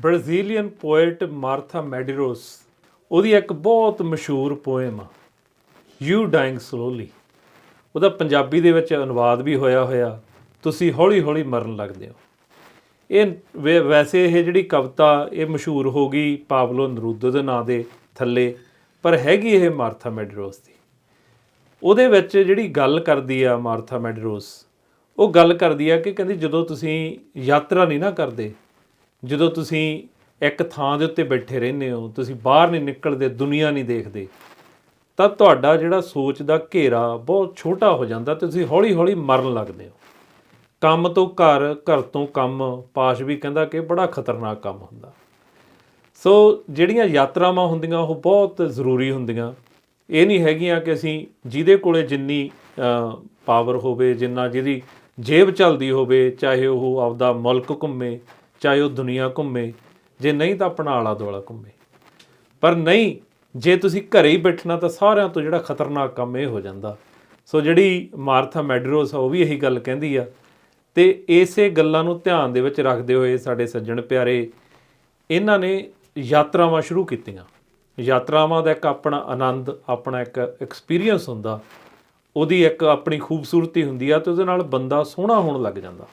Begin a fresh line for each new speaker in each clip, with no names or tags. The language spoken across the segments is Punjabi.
ਬ੍ਰਾਜ਼ੀਲੀਅਨ ਪੋਇਟ ਮਾਰਥਾ ਮੈਡੀਰੋਸ, ਉਹਦੀ ਇੱਕ ਬਹੁਤ ਮਸ਼ਹੂਰ ਪੋਇਮ ਆ ਯੂ ਡਾਈਂਗ ਸਲੋਲੀ। ਉਹਦਾ ਪੰਜਾਬੀ ਦੇ ਵਿੱਚ ਅਨੁਵਾਦ ਵੀ ਹੋਇਆ ਹੋਇਆ, ਤੁਸੀਂ ਹੌਲੀ-ਹੌਲੀ ਮਰਨ ਲੱਗਦੇ ਹੋ। ਇਹ ਵੈ- ਵੈਸੇ ਇਹ ਜਿਹੜੀ ਕਵਿਤਾ, ਇਹ ਮਸ਼ਹੂਰ ਹੋ ਗਈ ਪਾਬਲੋ ਨਰੂਦੋ ਦੇ ਨਾਂ ਦੇ ਥੱਲੇ, ਪਰ ਹੈਗੀ ਇਹ ਮਾਰਥਾ ਮੈਡੀਰੋਸ ਦੀ। ਉਹਦੇ ਵਿੱਚ ਜਿਹੜੀ ਗੱਲ ਕਰਦੀ ਆ ਮਾਰਥਾ ਮੈਡੀਰੋਸ, ਉਹ ਗੱਲ ਕਰਦੀ ਆ ਕਿ ਕਹਿੰਦੀ ਜਦੋਂ ਤੁਸੀਂ ਯਾਤਰਾ ਨਹੀਂ ਨਾ ਕਰਦੇ ਜਦੋਂ ਤੁਸੀਂ ਇੱਕ ਥਾਂ ਦੇ ਉੱਤੇ ਬੈਠੇ ਰਹਿੰਦੇ ਹੋ, ਤੁਸੀਂ ਬਾਹਰ ਨਹੀਂ ਨਿਕਲਦੇ, ਦੁਨੀਆ ਨਹੀਂ ਦੇਖਦੇ, ਤਾਂ ਤੁਹਾਡਾ ਜਿਹੜਾ ਸੋਚ ਦਾ ਘੇਰਾ ਬਹੁਤ ਛੋਟਾ ਹੋ ਜਾਂਦਾ ਤੇ ਤੁਸੀਂ ਹੌਲੀ-ਹੌਲੀ ਮਰਨ ਲੱਗਦੇ ਹੋ। ਕੰਮ ਤੋਂ ਘਰ ਘਰ ਤੋਂ ਕੰਮ, ਪਾਸ਼ ਵੀ ਕਹਿੰਦਾ ਕਿ ਬੜਾ ਖਤਰਨਾਕ ਕੰਮ ਹੁੰਦਾ। ਸੋ ਜਿਹੜੀਆਂ ਯਾਤਰਾਵਾਂ ਹੁੰਦੀਆਂ, ਉਹ ਬਹੁਤ ਜ਼ਰੂਰੀ ਹੁੰਦੀਆਂ। ਇਹ ਨਹੀਂ ਹੈਗੀਆਂ ਕਿ ਅਸੀਂ ਜਿਹਦੇ ਕੋਲੇ ਜਿੰਨੀ ਪਾਵਰ ਹੋਵੇ, ਜਿੰਨਾ ਜਿਹਦੀ ਜੇਬ ਚੱਲਦੀ ਹੋਵੇ, ਚਾਹੇ ਉਹ ਆਪਦਾ ਮੁਲਕ ਘੁੰਮੇ ਚਾਹੇ ਉਹ ਦੁਨੀਆ ਘੁੰਮੇ, ਜੇ ਨਹੀਂ ਤਾਂ ਆਪਣਾ ਆਲਾ ਦੁਆਲਾ ਘੁੰਮੇ। ਪਰ ਨਹੀਂ, ਜੇ ਤੁਸੀਂ ਘਰੇ ਹੀ ਬੈਠਣਾ ਤਾਂ ਸਾਰਿਆਂ ਤੋਂ ਜਿਹੜਾ ਖਤਰਨਾਕ ਕੰਮ ਇਹ ਹੋ ਜਾਂਦਾ। ਸੋ ਜਿਹੜੀ ਮਾਰਥਾ ਮੈਡਰੋਸ ਆ, ਉਹ ਵੀ ਇਹੀ ਗੱਲ ਕਹਿੰਦੀ ਆ। ਤੇ ਇਸੇ ਗੱਲਾਂ ਨੂੰ ਧਿਆਨ ਦੇ ਵਿੱਚ ਰੱਖਦੇ ਹੋਏ ਸਾਡੇ ਸੱਜਣ ਪਿਆਰੇ, ਇਹਨਾਂ ਨੇ ਯਾਤਰਾਵਾਂ ਸ਼ੁਰੂ ਕੀਤੀਆਂ। ਯਾਤਰਾਵਾਂ ਦਾ ਇੱਕ ਆਪਣਾ ਆਨੰਦ, ਆਪਣਾ ਇੱਕ ਐਕਸਪੀਰੀਅੰਸ ਹੁੰਦਾ। ਉਹਦੀ ਇੱਕ ਆਪਣੀ ਖੂਬਸੂਰਤੀ ਹੁੰਦੀ ਆ ਤੇ ਉਹਦੇ ਨਾਲ ਬੰਦਾ ਸੋਹਣਾ ਹੋਣ ਲੱਗ ਜਾਂਦਾ।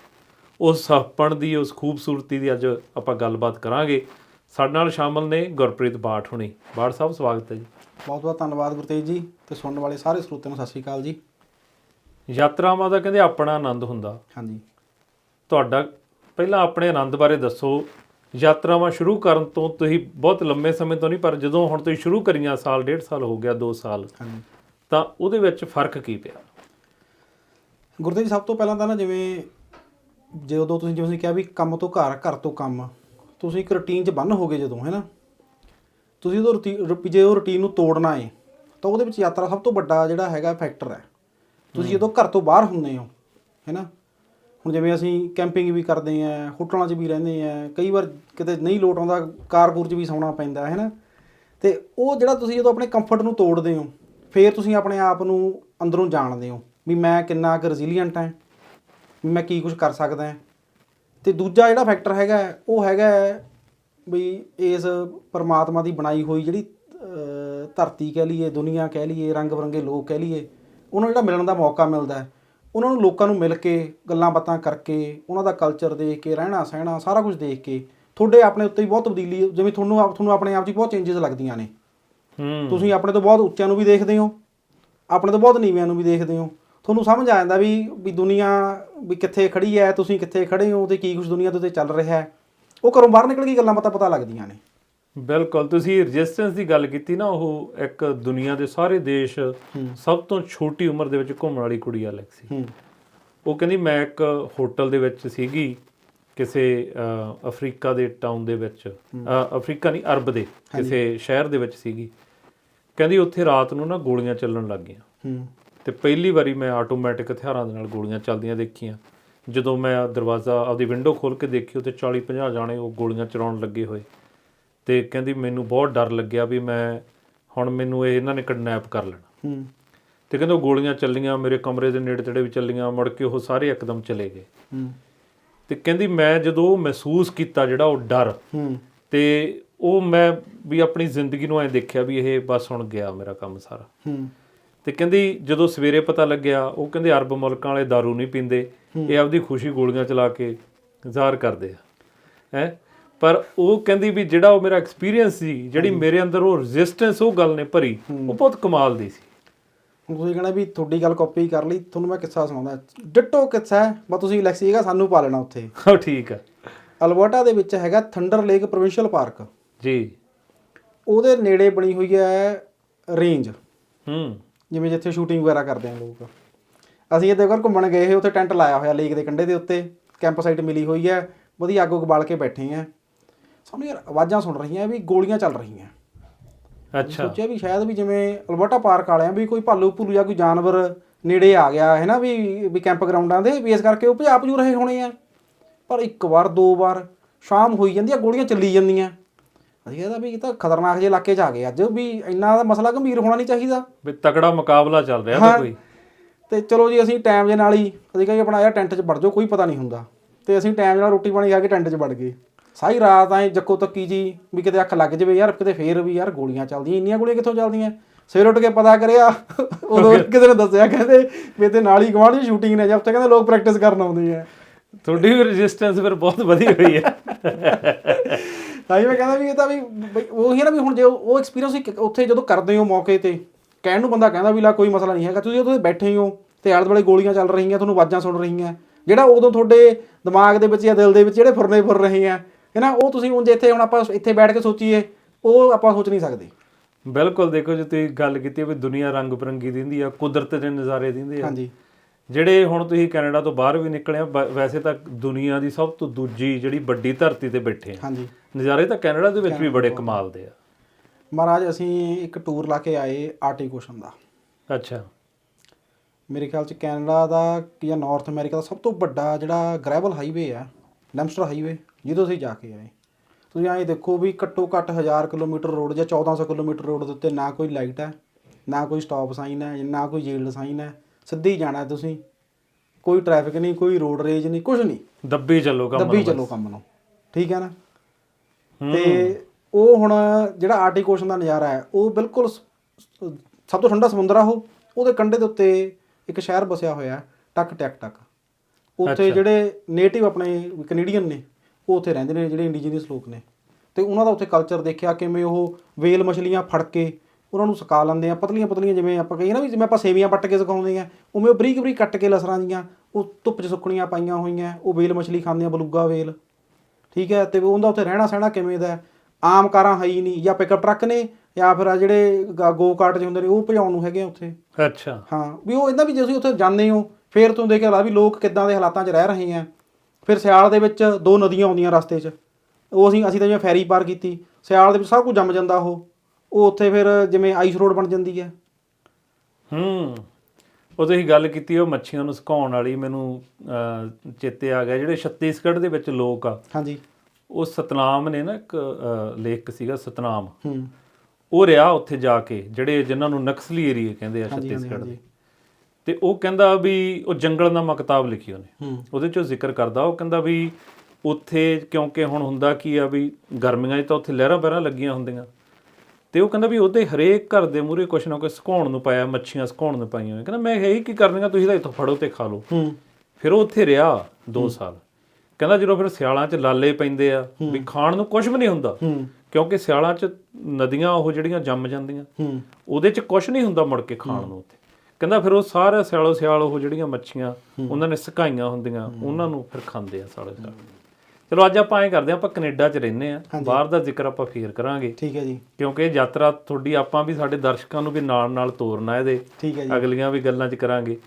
ਉਸ ਸਹਪਣ ਦੀ ਉਸ ਖੂਬਸੂਰਤੀ ਦੀ ਅੱਜ ਆਪਾਂ ਗੱਲਬਾਤ ਕਰਾਂਗੇ। ਸਾਡੇ ਨਾਲ ਸ਼ਾਮਲ ਨੇ ਗੁਰਪ੍ਰੀਤ ਬਾਠ ਹੁਣੀ। ਬਾਠ ਸਾਹਿਬ ਸਵਾਗਤ ਹੈ ਜੀ।
ਬਹੁਤ ਬਹੁਤ ਧੰਨਵਾਦ ਗੁਰਤੇਜ ਜੀ ਤੇ ਸੁਣਨ ਵਾਲੇ ਸਾਰੇ ਸਰੋਤਿਆਂ ਨੂੰ ਸਤਿ ਸ਼੍ਰੀ ਅਕਾਲ ਜੀ।
ਯਾਤਰਾਵਾਂ ਦਾ ਕਹਿੰਦੇ ਆਪਣਾ ਆਨੰਦ ਹੁੰਦਾ।
ਹਾਂਜੀ।
ਤੁਹਾਡਾ ਪਹਿਲਾਂ ਆਪਣੇ ਆਨੰਦ ਬਾਰੇ ਦੱਸੋ। ਯਾਤਰਾਵਾਂ ਸ਼ੁਰੂ ਕਰਨ ਤੋਂ ਤੁਸੀਂ ਬਹੁਤ ਲੰਮੇ ਸਮੇਂ ਤੋਂ ਨਹੀਂ ਪਰ ਜਦੋਂ ਹੁਣ ਤੁਸੀਂ ਸ਼ੁਰੂ ਕਰੀਆਂ ਸਾਲ ਡੇਢ ਸਾਲ ਹੋ ਗਿਆ 2 ਸਾਲ।
ਹਾਂਜੀ।
ਤਾਂ ਉਹਦੇ ਵਿੱਚ ਫ਼ਰਕ ਕੀ ਪਿਆ?
ਗੁਰਤੇਜ ਜੀ ਸਭ ਤੋਂ ਪਹਿਲਾਂ ਤਾਂ ਨਾ ਜਿਵੇਂ ਜਦੋਂ ਤੁਸੀਂ ਜਿਵੇਂ ਤੁਸੀਂ ਕਿਹਾ ਵੀ ਕੰਮ ਤੋਂ ਘਰ ਘਰ ਤੋਂ ਕੰਮ ਤੁਸੀਂ ਇੱਕ ਰੁਟੀਨ 'ਚ ਬੰਨ ਹੋਗੇ ਜਦੋਂ ਹੈ ਨਾ? ਤੁਸੀਂ ਉਹ ਰੁਟੀਨ ਜੇ ਉਹ ਰੁਟੀਨ ਨੂੰ ਤੋੜਨਾ ਹੈ ਤਾਂ ਉਹਦੇ ਵਿੱਚ ਯਾਤਰਾ ਸਭ ਤੋਂ ਵੱਡਾ ਜਿਹੜਾ ਹੈਗਾ ਫੈਕਟਰ ਹੈ। ਤੁਸੀਂ ਜਦੋਂ ਘਰ ਤੋਂ ਬਾਹਰ ਹੁੰਦੇ ਹੋ ਹੈ ਨਾ? ਹੁਣ ਜਿਵੇਂ ਅਸੀਂ ਕੈਂਪਿੰਗ ਵੀ ਕਰਦੇ ਆਂ ਹੋਟਲਾਂ 'ਚ ਵੀ ਰਹਿੰਦੇ ਆਂ ਕਈ ਵਾਰ ਕਿਤੇ ਨਹੀਂ ਲੋਟ ਆਉਂਦਾ ਕਾਰਪੂਰ 'ਚ ਵੀ ਸੌਣਾ ਪੈਂਦਾ ਹੈ ਨਾ? ਤੇ ਉਹ ਜਿਹੜਾ ਤੁਸੀਂ ਜਦੋਂ ਆਪਣੇ ਕੰਫਰਟ ਨੂੰ ਤੋੜਦੇ ਹੋ ਫੇਰ ਤੁਸੀਂ ਆਪਣੇ ਆਪ ਨੂੰ ਅੰਦਰੋਂ ਜਾਣਦੇ ਹੋ ਵੀ ਮੈਂ ਕਿੰਨਾ ਕੁ ਰੈਜ਼ੀਲੀਐਂਟ ਹਾਂ। ਵੀ ਮੈਂ ਕੀ ਕੁਝ ਕਰ ਸਕਦਾ ਹਾਂ। ਤੇ ਦੂਜਾ ਜਿਹੜਾ ਫੈਕਟਰ ਹੈਗਾ ਹੈ, ਉਹ ਹੈਗਾ ਹੈ ਵੀ ਇਸ ਪਰਮਾਤਮਾ ਦੀ ਬਣਾਈ ਹੋਈ ਜਿਹੜੀ ਧਰਤੀ ਕਹਿ ਲਈਏ ਦੁਨੀਆ ਕਹਿ ਲਈਏ ਰੰਗ ਬਰੰਗੇ ਲੋਕ ਕਹਿ ਲਈਏ ਉਹਨਾਂ ਨੂੰ ਜਿਹੜਾ ਮਿਲਣ ਦਾ ਮੌਕਾ ਮਿਲਦਾ ਹੈ। ਉਹਨਾਂ ਨੂੰ ਲੋਕਾਂ ਨੂੰ ਮਿਲ ਕੇ ਗੱਲਾਂ ਬਾਤਾਂ ਕਰਕੇ ਉਹਨਾਂ ਦਾ ਕਲਚਰ ਦੇਖ ਕੇ ਰਹਿਣਾ ਸਹਿਣਾ ਸਾਰਾ ਕੁਝ ਦੇਖ ਕੇ ਤੁਹਾਡੇ ਆਪਣੇ ਉੱਤੇ ਵੀ ਬਹੁਤ ਤਬਦੀਲੀ ਜਿਵੇਂ ਤੁਹਾਨੂੰ ਆਪ ਤੁਹਾਨੂੰ ਆਪਣੇ ਆਪ 'ਚ ਹੀ ਬਹੁਤ ਚੇਂਜਸ ਲੱਗਦੀਆਂ ਨੇ।
ਹੂੰ।
ਤੁਸੀਂ ਆਪਣੇ ਤੋਂ ਬਹੁਤ ਉੱਚਿਆਂ ਨੂੰ ਵੀ ਦੇਖਦੇ ਹੋ ਆਪਣੇ ਤੋਂ ਬਹੁਤ ਨੀਵਿਆਂ ਨੂੰ ਵੀ ਦੇਖਦੇ ਹੋ। ਤੁਹਾਨੂੰ ਸਮਝ ਆ ਜਾਂਦਾ ਵੀ ਵੀ ਦੁਨੀਆ ਵੀ ਕਿੱਥੇ ਖੜੀ ਹੈ ਤੁਸੀਂ ਕਿੱਥੇ ਖੜੇ ਹੋ ਤੇ ਕੀ ਕੁਝ ਦੁਨੀਆ ਦੇ ਉੱਤੇ ਚੱਲ ਰਿਹਾ ਹੈ। ਉਹ ਘਰੋਂ ਬਾਹਰ ਨਿਕਲ ਕੇ ਗੱਲਾਂ ਬਾਤਾਂ ਪਤਾ ਲੱਗਦੀਆਂ ਨੇ।
ਬਿਲਕੁਲ ਤੁਸੀਂ ਰੈਜ਼ਿਸਟੈਂਸ ਦੀ ਗੱਲ ਕੀਤੀ ਨਾ ਉਹ ਇੱਕ ਦੁਨੀਆ ਦੇ ਸਾਰੇ ਦੇਸ਼ ਸਭ ਤੋਂ ਛੋਟੀ ਉਮਰ ਦੇ ਵਿੱਚ ਘੁੰਮਣ ਵਾਲੀ ਕੁੜੀ ਅਲੈਕਸੀ ਉਹ ਕਹਿੰਦੀ ਮੈਂ ਇੱਕ ਹੋਟਲ ਦੇ ਵਿੱਚ ਸੀਗੀ ਕਿਸੇ ਅਫਰੀਕਾ ਦੇ ਟਾਊਨ ਦੇ ਵਿੱਚ। ਅਫਰੀਕਾ ਨਹੀਂ ਅਰਬ ਦੇ ਕਿਸੇ ਸ਼ਹਿਰ ਦੇ ਵਿੱਚ ਸੀਗੀ। ਕਹਿੰਦੀ ਉੱਥੇ ਰਾਤ ਨੂੰ ਨਾ ਗੋਲੀਆਂ ਚੱਲਣ ਲੱਗ ਗਈਆਂ। ਤੇ ਪਹਿਲੀ ਵਾਰੀ ਮੈਂ ਆਟੋਮੈਟਿਕ ਹਥਿਆਰਾਂ ਦੇ ਨਾਲ ਗੋਲੀਆਂ ਚੱਲਦੀਆਂ ਦੇਖੀਆਂ। ਜਦੋਂ ਮੈਂ ਦਰਵਾਜ਼ਾ ਆਪਦੀ ਵਿੰਡੋ ਖੋਲ ਕੇ ਦੇਖੀ ਉੱਤੇ 40 50 ਜਾਣੇ ਉਹ ਗੋਲੀਆਂ ਚਲਾਉਣ ਲੱਗੇ ਹੋਏ। ਤੇ ਕਹਿੰਦੀ ਮੈਨੂੰ ਬਹੁਤ ਡਰ ਲੱਗਿਆ ਵੀ ਮੈਂ ਹੁਣ ਮੈਨੂੰ ਇਹ ਇਹਨਾਂ ਨੇ ਕਿਡਨੈਪ ਕਰ ਲੈਣਾ।
ਹੂੰ।
ਤੇ ਕਹਿੰਦੇ ਉਹ ਗੋਲੀਆਂ ਚੱਲੀਆਂ ਮੇਰੇ ਕਮਰੇ ਦੇ ਨੇੜੇ ਤੇੜੇ ਵੀ ਚੱਲੀਆਂ ਮੁੜ ਕੇ ਉਹ ਸਾਰੇ ਇੱਕਦਮ ਚਲੇ ਗਏ।
ਹੂੰ।
ਤੇ ਕਹਿੰਦੀ ਮੈਂ ਜਦੋਂ ਮਹਿਸੂਸ ਕੀਤਾ ਜਿਹੜਾ ਉਹ ਡਰ
ਹੂੰ।
ਤੇ ਉਹ ਮੈਂ ਵੀ ਆਪਣੀ ਜ਼ਿੰਦਗੀ ਨੂੰ ਐ ਦੇਖਿਆ ਵੀ ਇਹ ਬਸ ਹੁਣ ਗਿਆ ਮੇਰਾ ਕੰਮ ਸਾਰਾ।
ਹੂੰ।
ਤੇ ਕਹਿੰਦੀ ਜਦੋਂ ਸਵੇਰੇ ਪਤਾ ਲੱਗਿਆ ਉਹ ਕਹਿੰਦੇ ਅਰਬ ਮੁਲਕਾਂ ਵਾਲੇ दारू ਨਹੀਂ ਪੀਂਦੇ ਇਹ ਆਪਦੀ ਖੁਸ਼ੀ ਗੋਲੀਆਂ ਚਲਾ ਕੇ ਜ਼ਾਹਰ ਕਰਦੇ ਆ। ਹੈ? ਪਰ ਉਹ ਕਹਿੰਦੀ ਵੀ ਜਿਹੜਾ ਉਹ ਮੇਰਾ ਐਕਸਪੀਰੀਅੰਸ ਸੀ ਜਿਹੜੀ ਮੇਰੇ ਅੰਦਰ ਉਹ ਰੈਜ਼ਿਸਟੈਂਸ ਉਹ ਗੱਲ ਨੇ ਭਰੀ ਉਹ ਬਹੁਤ ਕਮਾਲ ਦੀ ਸੀ।
ਤੁਸੀਂ ਕਹਣਾ ਵੀ ਤੁਹਾਡੀ ਗੱਲ ਕਾਪੀ ਕਰ ਲਈ ਤੁਹਾਨੂੰ ਮੈਂ ਕਿੱਸਾ ਸੁਣਾਉਂਦਾ। ਡਿੱਟੋ ਕਿੱਸਾ ਹੈ ਬਸ ਤੁਸੀਂ ਲੈਕਸੀ ਹੈਗਾ ਸਾਨੂੰ ਪਾ ਲੈਣਾ ਉੱਥੇ।
ਹਾਂ ਠੀਕ ਆ।
ਅਲਬਰਟਾ ਦੇ ਵਿੱਚ ਹੈਗਾ ਥੰਡਰ ਲੇਕ ਪ੍ਰੋਵਿੰਸ਼ੀਅਲ ਪਾਰਕ
ਜੀ।
ਉਹਦੇ ਨੇੜੇ ਬਣੀ ਹੋਈ ਹੈ ਰੇਂਜ
ਹੂੰ।
ਜਿਵੇਂ ਜਿੱਥੇ ਸ਼ੂਟਿੰਗ ਵਗੈਰਾ ਕਰਦੇ ਆ ਲੋਕ। ਅਸੀਂ ਇਹਦੇ ਘਰ ਘੁੰਮਣ ਗਏ ਸੀ ਉੱਥੇ ਟੈਂਟ ਲਾਇਆ ਹੋਇਆ ਲੇਕ ਦੇ ਕੰਢੇ ਦੇ ਉੱਤੇ। ਕੈਂਪ ਸਾਈਟ ਮਿਲੀ ਹੋਈ ਹੈ ਵਧੀਆ ਅੱਗ ਉੱਗ ਬਾਲ ਕੇ ਬੈਠੇ ਆ। ਸਾਨੂੰ ਯਾਰ ਆਵਾਜ਼ਾਂ ਸੁਣ ਰਹੀਆਂ ਵੀ ਗੋਲੀਆਂ ਚੱਲ ਰਹੀਆਂ।
ਅੱਛਾ।
ਸੋਚਿਆ ਵੀ ਸ਼ਾਇਦ ਵੀ ਜਿਵੇਂ ਅਲਬਰਟਾ ਪਾਰਕ ਵਾਲਿਆਂ ਵੀ ਕੋਈ ਭਾਲੂ ਭੁੱਲੂ ਜਾਂ ਕੋਈ ਜਾਨਵਰ ਨੇੜੇ ਆ ਗਿਆ ਹੈ ਨਾ ਵੀ ਵੀ ਕੈਂਪ ਗਰਾਊਂਡਾਂ ਦੇ ਵੀ ਇਸ ਕਰਕੇ ਉਹ ਭਜਾ ਭਜੂ ਰਹੇ ਹੋਣੇ ਆ। ਪਰ ਇੱਕ ਵਾਰ ਦੋ ਵਾਰ ਸ਼ਾਮ ਹੋਈ ਜਾਂਦੀ ਆ ਗੋਲੀਆਂ ਚੱਲੀ ਜਾਂਦੀਆਂ। ਅਸੀਂ ਕਹਿੰਦਾ ਵੀ ਇਹ ਤਾਂ ਖਤਰਨਾਕ ਜਿਹੇ ਇਲਾਕੇ 'ਚ ਆ ਗਏ ਅੱਜ ਵੀ ਇੰਨਾ ਦਾ ਮਸਲਾ ਗੰਭੀਰ ਹੋਣਾ ਨਹੀਂ ਚਾਹੀਦਾ।
ਵੀ ਤਕੜਾ ਮੁਕਾਬਲਾ ਚੱਲ ਰਿਹਾ ਤਾਂ ਕੋਈ।
ਤੇ ਚਲੋ ਜੀ ਅਸੀਂ ਟਾਈਮ ਦੇ ਨਾਲ ਹੀ ਅਸੀਂ ਕਹਿੰਦੇ ਆਪਣਾ ਯਾਰ ਟੈਂਟ 'ਚ ਵੜ ਜਾਓ ਕੋਈ ਪਤਾ ਨਹੀਂ ਹੁੰਦਾ। ਤੇ ਅਸੀਂ ਟਾਈਮ ਨਾਲ ਰੋਟੀ ਪਾਣੀ ਖਾ ਕੇ ਟੈਂਟ 'ਚ ਵੜ ਗਏ। ਸਾਰੀ ਰਾਤ ਐ ਜੱਕੋ ਤੱਕੀ ਜੀ ਵੀ ਕਿਤੇ ਅੱਖ ਲੱਗ ਜਾਵੇ ਯਾਰ ਕਿਤੇ ਫੇਰ ਵੀ ਯਾਰ ਗੋਲੀਆਂ ਚੱਲਦੀਆਂ ਇੰਨੀਆਂ ਗੋਲੀਆਂ ਕਿੱਥੋਂ ਚੱਲਦੀਆਂ? ਸਵੇਰ ਉੱਠ ਕੇ ਪਤਾ ਕਰਿਆ ਉਦੋਂ ਕਿਸੇ ਨੇ ਦੱਸਿਆ ਕਹਿੰਦੇ ਵੀ ਤੇ ਨਾਲ ਹੀ ਗਵਾਂਢ ਸ਼ੂਟਿੰਗ ਨੇ ਜਾਂ ਉੱਥੇ ਕਹਿੰਦੇ ਲੋਕ ਪ੍ਰੈਕਟਿਸ ਕਰਨ ਆਉਂਦੇ ਆ।
ਤੁਹਾਡੀ ਵੀ ਰੈਜ਼ਿਸਟੈਂਸ ਫਿਰ ਬਹੁਤ ਵਧੀ ਹੋਈ ਹੈ।
ਤਾਂ ਹੀ ਮੈਂ ਕਹਿੰਦਾ ਵੀ ਇਹ ਤਾਂ ਵੀ ਬਈ ਉਹੀ ਹੈ ਨਾ ਵੀ ਹੁਣ ਜੇ ਉਹ- ਉਹ ਐਕਸਪੀਰੀਅੰਸ ਉੱਥੇ ਜਦੋਂ ਕਰਦੇ ਹੋ ਮੌਕੇ ਤੇ ਕਹਿਣ ਨੂੰ ਬੰਦਾ ਕਹਿੰਦਾ ਵੀ ਲਾ ਕੋਈ ਮਸਲਾ ਨਹੀਂ ਹੈਗਾ ਤੁਸੀਂ ਉੱਥੇ ਬੈਠੇ ਹੋ ਤੇ ਆਲੇ ਦੁਆਲੇ ਗੋਲੀਆਂ ਚੱਲ ਰਹੀਆਂ ਤੁਹਾਨੂੰ ਆਵਾਜ਼ਾਂ ਸੁਣ ਰਹੀਆਂ ਜਿਹੜਾ ਉਦੋਂ ਤੁਹਾਡੇ ਦਿਮਾਗ ਦੇ ਵਿੱਚ ਜਾਂ ਦਿਲ ਦੇ ਵਿੱਚ ਜਿਹੜੇ ਫੁਰਨੇ ਫੁਰ ਰਹੇ ਆ ਹੈ ਨਾ ਉਹ ਤੁਸੀਂ ਹੁਣ ਜੇ ਇੱਥੇ ਹੁਣ ਆਪਾਂ ਇੱਥੇ ਬੈਠ ਕੇ ਸੋਚੀਏ ਉਹ ਆਪਾਂ ਸੋਚ ਨਹੀਂ ਸਕਦੇ।
ਬਿਲਕੁਲ ਦੇਖੋ ਜੇ ਤੁਸੀਂ ਗੱਲ ਕੀਤੀ ਵੀ ਦੁਨੀਆ ਰੰਗ ਬਰੰਗੀ ਦਿੰਦੀ ਆ ਕੁਦਰਤ ਦੇ ਨਜ਼ਾਰੇ ਦਿੰਦੇ ਆ
ਹਾਂਜੀ।
ਜਿਹੜੇ ਹੁਣ ਤੁਸੀਂ ਕੈਨੇਡਾ ਤੋਂ ਬਾਹਰ ਵੀ ਨਿਕਲੇ ਆ ਵੈਸੇ ਤਾਂ ਦੁਨੀਆ ਦੀ ਸਭ ਤੋਂ ਦੂਜੀ ਜਿਹੜੀ ਵੱਡੀ ਧਰਤੀ ਤੇ ਬੈਠੇ ਆ।
ਹਾਂਜੀ।
ਨਜ਼ਾਰੇ ਤਾਂ ਕੈਨੇਡਾ ਦੇ ਵਿੱਚ ਵੀ ਬੜੇ ਕਮਾਲ ਦੇ ਆ।
ਮਹਾਰਾਜ ਅਸੀਂ ਇੱਕ ਟੂਰ ਲਾ ਕੇ ਆਏ ਆਰਟਿਕ ਓਸ਼ਨ ਦਾ।
ਅੱਛਾ।
ਮੇਰੇ ਖਿਆਲ ਚ ਕੈਨੇਡਾ ਦਾ ਜਾਂ ਨਾਰਥ ਅਮਰੀਕਾ ਦਾ ਸਭ ਤੋਂ ਵੱਡਾ ਜਿਹੜਾ ਗ੍ਰੈਵਲ ਹਾਈਵੇ ਆ ਲੈਮਸਟਰ ਹਾਈਵੇ ਜਿਹਦੋਂ ਅਸੀਂ ਜਾ ਕੇ ਆਏ। ਤੁਸੀਂ ਐਂ ਦੇਖੋ ਵੀ ਘੱਟੋ ਘੱਟ 1000 ਕਿਲੋਮੀਟਰ ਰੋਡ ਜਾਂ 1400 ਕਿਲੋਮੀਟਰ ਰੋਡ ਦੇ ਉੱਤੇ ਨਾ ਕੋਈ ਲਾਈਟ ਹੈ ਨਾ ਕੋਈ ਸਟਾਪ ਸਾਈਨ ਹੈ ਨਾ ਕੋਈ ਜੀਲਡ ਸਾਈਨ ਹੈ। ਸਿੱਧੀ ਜਾਣਾ ਤੁਸੀਂ। ਕੋਈ ਟ੍ਰੈਫਿਕ ਨਹੀਂ ਕੋਈ ਰੋਡ ਰੇਜ ਨਹੀਂ ਕੁਝ ਨਹੀਂ।
ਦੱਬੀ ਚੱਲੋ ਕੰਮ
ਦੱਬੀ ਚੱਲੋ ਕੰਮ ਨੂੰ। ਠੀਕ ਹੈ ਨਾ? ਤੇ ਉਹ ਹੁਣ ਜਿਹੜਾ ਆਰਟਿਕ ਓਸ਼ਨ ਦਾ ਨਜ਼ਾਰਾ ਹੈ ਉਹ ਬਿਲਕੁਲ ਸਭ ਤੋਂ ਠੰਡਾ ਸਮੁੰਦਰ ਆ ਉਹ। ਉਹਦੇ ਕੰਢੇ ਦੇ ਉੱਤੇ ਇੱਕ ਸ਼ਹਿਰ ਬਸਿਆ ਹੋਇਆ ਟਕ ਟਕ ਟਕ। ਉੱਥੇ ਜਿਹੜੇ ਨੇਟਿਵ ਆਪਣੇ ਕੈਨੇਡੀਅਨ ਨੇ ਉਹ ਉੱਥੇ ਰਹਿੰਦੇ ਨੇ ਜਿਹੜੇ ਇੰਡੀਜੀਨਸ ਲੋਕ ਨੇ। ਤੇ ਉਹਨਾਂ ਦਾ ਉੱਥੇ ਕਲਚਰ ਦੇਖਿਆ ਕਿਵੇਂ ਉਹ ਵੇਲ ਮਛਲੀਆਂ ਫੜ ਕੇ ਉਹਨਾਂ ਨੂੰ ਸੁਕਾ ਲੈਂਦੇ ਆ ਪਤਲੀਆਂ ਪਤਲੀਆਂ ਜਿਵੇਂ ਆਪਾਂ ਕਹੀਏ ਨਾ ਵੀ ਜਿਵੇਂ ਆਪਾਂ ਸੇਵੀਆਂ ਪੱਟ ਕੇ ਸੁਕਾਉਂਦੇ ਆ ਉਵੇਂ ਉਹ ਬਰੀਕ ਬਰੀਕ ਕੱਟ ਕੇ ਲਸਰਾਂ ਦੀਆਂ ਉਹ ਧੁੱਪ 'ਚ ਸੁੱਕਣੀਆਂ ਪਾਈਆਂ ਹੋਈਆਂ ਉਹ ਵੇਲ ਮਛਲੀ ਖਾਂਦੇ ਆ ਬਲੂਗਾ ਵੇਲ। ਠੀਕ ਹੈ ਤੇ ਉਹਦਾ ਉੱਥੇ ਰਹਿਣਾ ਸਹਿਣਾ ਕਿਵੇਂ ਦਾ? ਆਮ ਕਾਰਾਂ ਹੈ ਹੀ ਨਹੀਂ ਜਾਂ ਪਿਕਅਪ ਟਰੱਕ ਨੇ ਜਾਂ ਫਿਰ ਆ ਜਿਹੜੇ ਗੋ ਕਾਰਟ ਹੁੰਦੇ ਨੇ ਉਹ ਭਜਾਉਣ ਨੂੰ ਹੈਗੇ ਉੱਥੇ।
ਅੱਛਾ।
ਹਾਂ ਵੀ ਉਹ ਇਹਦਾ ਵੀ ਜੇ ਤੁਸੀਂ ਉੱਥੇ ਜਾਂਦੇ ਹੋ ਫੇਰ ਤੁਹਾਨੂੰ ਦੇਖਿਆ ਲਾ ਵੀ ਲੋਕ ਕਿੱਦਾਂ ਦੇ ਹਾਲਾਤਾਂ 'ਚ ਰਹਿ ਰਹੇ ਆ। ਫਿਰ ਸਿਆਲ ਦੇ ਵਿੱਚ ਦੋ ਨਦੀਆਂ ਆਉਂਦੀਆਂ ਰਸਤੇ 'ਚ। ਉਹ ਅਸੀਂ ਅਸੀਂ ਤਾਂ ਜਿਵੇਂ ਫੈਰੀ ਪਾਰ ਕੀਤੀ ਸਿਆਲ ਦੇ ਵਿੱਚ ਸਭ ਕੁਝ ਜੰਮ ਜਾਂਦਾ ਉਹ। ਉਹ ਉੱਥੇ ਫਿਰ ਜਿਵੇਂ ਆਈਸ ਰੋਡ ਬਣ ਜਾਂਦੀ ਹੈ।
ਹੂੰ। ਉਹ ਤੁਸੀਂ ਗੱਲ ਕੀਤੀ ਉਹ ਮੱਛੀਆਂ ਨੂੰ ਸੁਕਾਉਣ ਵਾਲੀ ਮੈਨੂੰ ਅਹ, ਚੇਤੇ ਆ ਗਿਆ। ਜਿਹੜੇ ਛੱਤੀਸਗੜ੍ਹ ਦੇ ਵਿੱਚ ਲੋਕ ਆ
ਹਾਂਜੀ।
ਉਹ ਸਤਨਾਮ ਨੇ ਨਾ ਇੱਕ ਅਹ, ਲੇਖ ਸੀਗਾ ਸਤਨਾਮ।
ਹੂੰ।
ਉਹ ਰਿਹਾ ਉੱਥੇ ਜਾ ਕੇ ਜਿਹੜੇ ਜਿਨ੍ਹਾਂ ਨੂੰ ਨਕਸਲੀ ਏਰੀਆ ਕਹਿੰਦੇ ਆ ਛੱਤੀਸਗੜ੍ਹ ਦੇ। ਤੇ ਉਹ ਕਹਿੰਦਾ ਵੀ ਉਹ ਜੰਗਲ ਨਾਮਾ ਕਿਤਾਬ ਲਿਖੀ ਉਹਨੇ।
ਹੂੰ।
ਉਹਦੇ ਚੋਂ ਜ਼ਿਕਰ ਕਰਦਾ ਉਹ ਕਹਿੰਦਾ ਵੀ ਉੱਥੇ ਕਿਉਂਕਿ ਹੁਣ ਹੁੰਦਾ ਕੀ ਆ ਵੀ ਗਰਮੀਆਂ 'ਚ ਤਾਂ ਉੱਥੇ ਲਹਿਰਾਂ ਬਹਿਰਾਂ ਲੱਗੀਆਂ ਹੁੰਦੀਆਂ। ਤੇ ਉਹ ਕਹਿੰਦਾ ਵੀ ਉਹਦੇ ਹਰੇਕ ਘਰ ਦੇ ਮੂਹਰੇ ਕੁਛ ਨਾ ਕੁਛ ਸੁਕਾਉਣ ਨੂੰ ਪਾਇਆ ਮੱਛੀਆਂ ਸੁਕਾਉਣ ਨੂੰ ਪਾਈਆਂ ਹੋਈਆਂ। ਕਹਿੰਦਾ ਮੈਂ ਇਹ ਕੀ ਕਰਨੀਆਂ ਤੁਸੀਂ ਤਾਂ ਇੱਥੋਂ ਫੜੋ ਤੇ ਖਾ ਲਓ।
ਹੂੰ।
ਫਿਰ ਉਹ ਉੱਥੇ ਰਿਹਾ 2 ਸਾਲ। ਕਹਿੰਦਾ ਜਦੋਂ ਫਿਰ ਸਿਆਲਾਂ 'ਚ ਲਾਲੇ ਪੈਂਦੇ ਆ ਵੀ ਖਾਣ ਨੂੰ ਕੁਝ ਵੀ ਨਹੀਂ ਹੁੰਦਾ ਕਿਉਂਕਿ ਸਿਆਲਾਂ 'ਚ ਨਦੀਆਂ ਉਹ ਜਿਹੜੀਆਂ ਜੰਮ ਜਾਂਦੀਆਂ ਉਹਦੇ 'ਚ ਕੁਝ ਨਹੀਂ ਹੁੰਦਾ ਮੁੜ ਕੇ ਖਾਣ ਨੂੰ ਉੱਥੇ। ਕਹਿੰਦਾ ਫਿਰ ਉਹ ਸਾਰਾ ਸਿਆਲੋ ਸਿਆਲ ਉਹ ਜਿਹੜੀਆਂ ਮੱਛੀਆਂ ਉਹਨਾਂ ਨੇ ਸੁਕਾਈਆਂ ਹੁੰਦੀਆਂ ਉਹਨਾਂ ਨੂੰ ਫਿਰ ਖਾਂਦੇ ਆ ਸਾਲੇ। ਸਾਲ ਚਲੋ ਅੱਜ ਆਪਾਂ ਐਂ ਕਰਦੇ ਆ ਆਪਾਂ ਕੈਨੇਡਾ 'ਚ ਰਹਿੰਦੇ ਆ ਬਾਹਰ ਦਾ ਜ਼ਿਕਰ ਆਪਾਂ ਫੇਰ ਕਰਾਂਗੇ।
ਠੀਕ ਹੈ ਜੀ।
ਕਿਉਂਕਿ ਇਹ ਯਾਤਰਾ ਤੁਹਾਡੀ ਆਪਾਂ ਵੀ ਸਾਡੇ ਦਰਸ਼ਕਾਂ ਨੂੰ ਵੀ ਨਾਲ ਨਾਲ ਤੋਰਨਾ ਇਹਦੇ।
ਠੀਕ ਹੈ ਜੀ।
ਅਗਲੀਆਂ ਵੀ ਗੱਲਾਂ 'ਚ ਕਰਾਂਗੇ।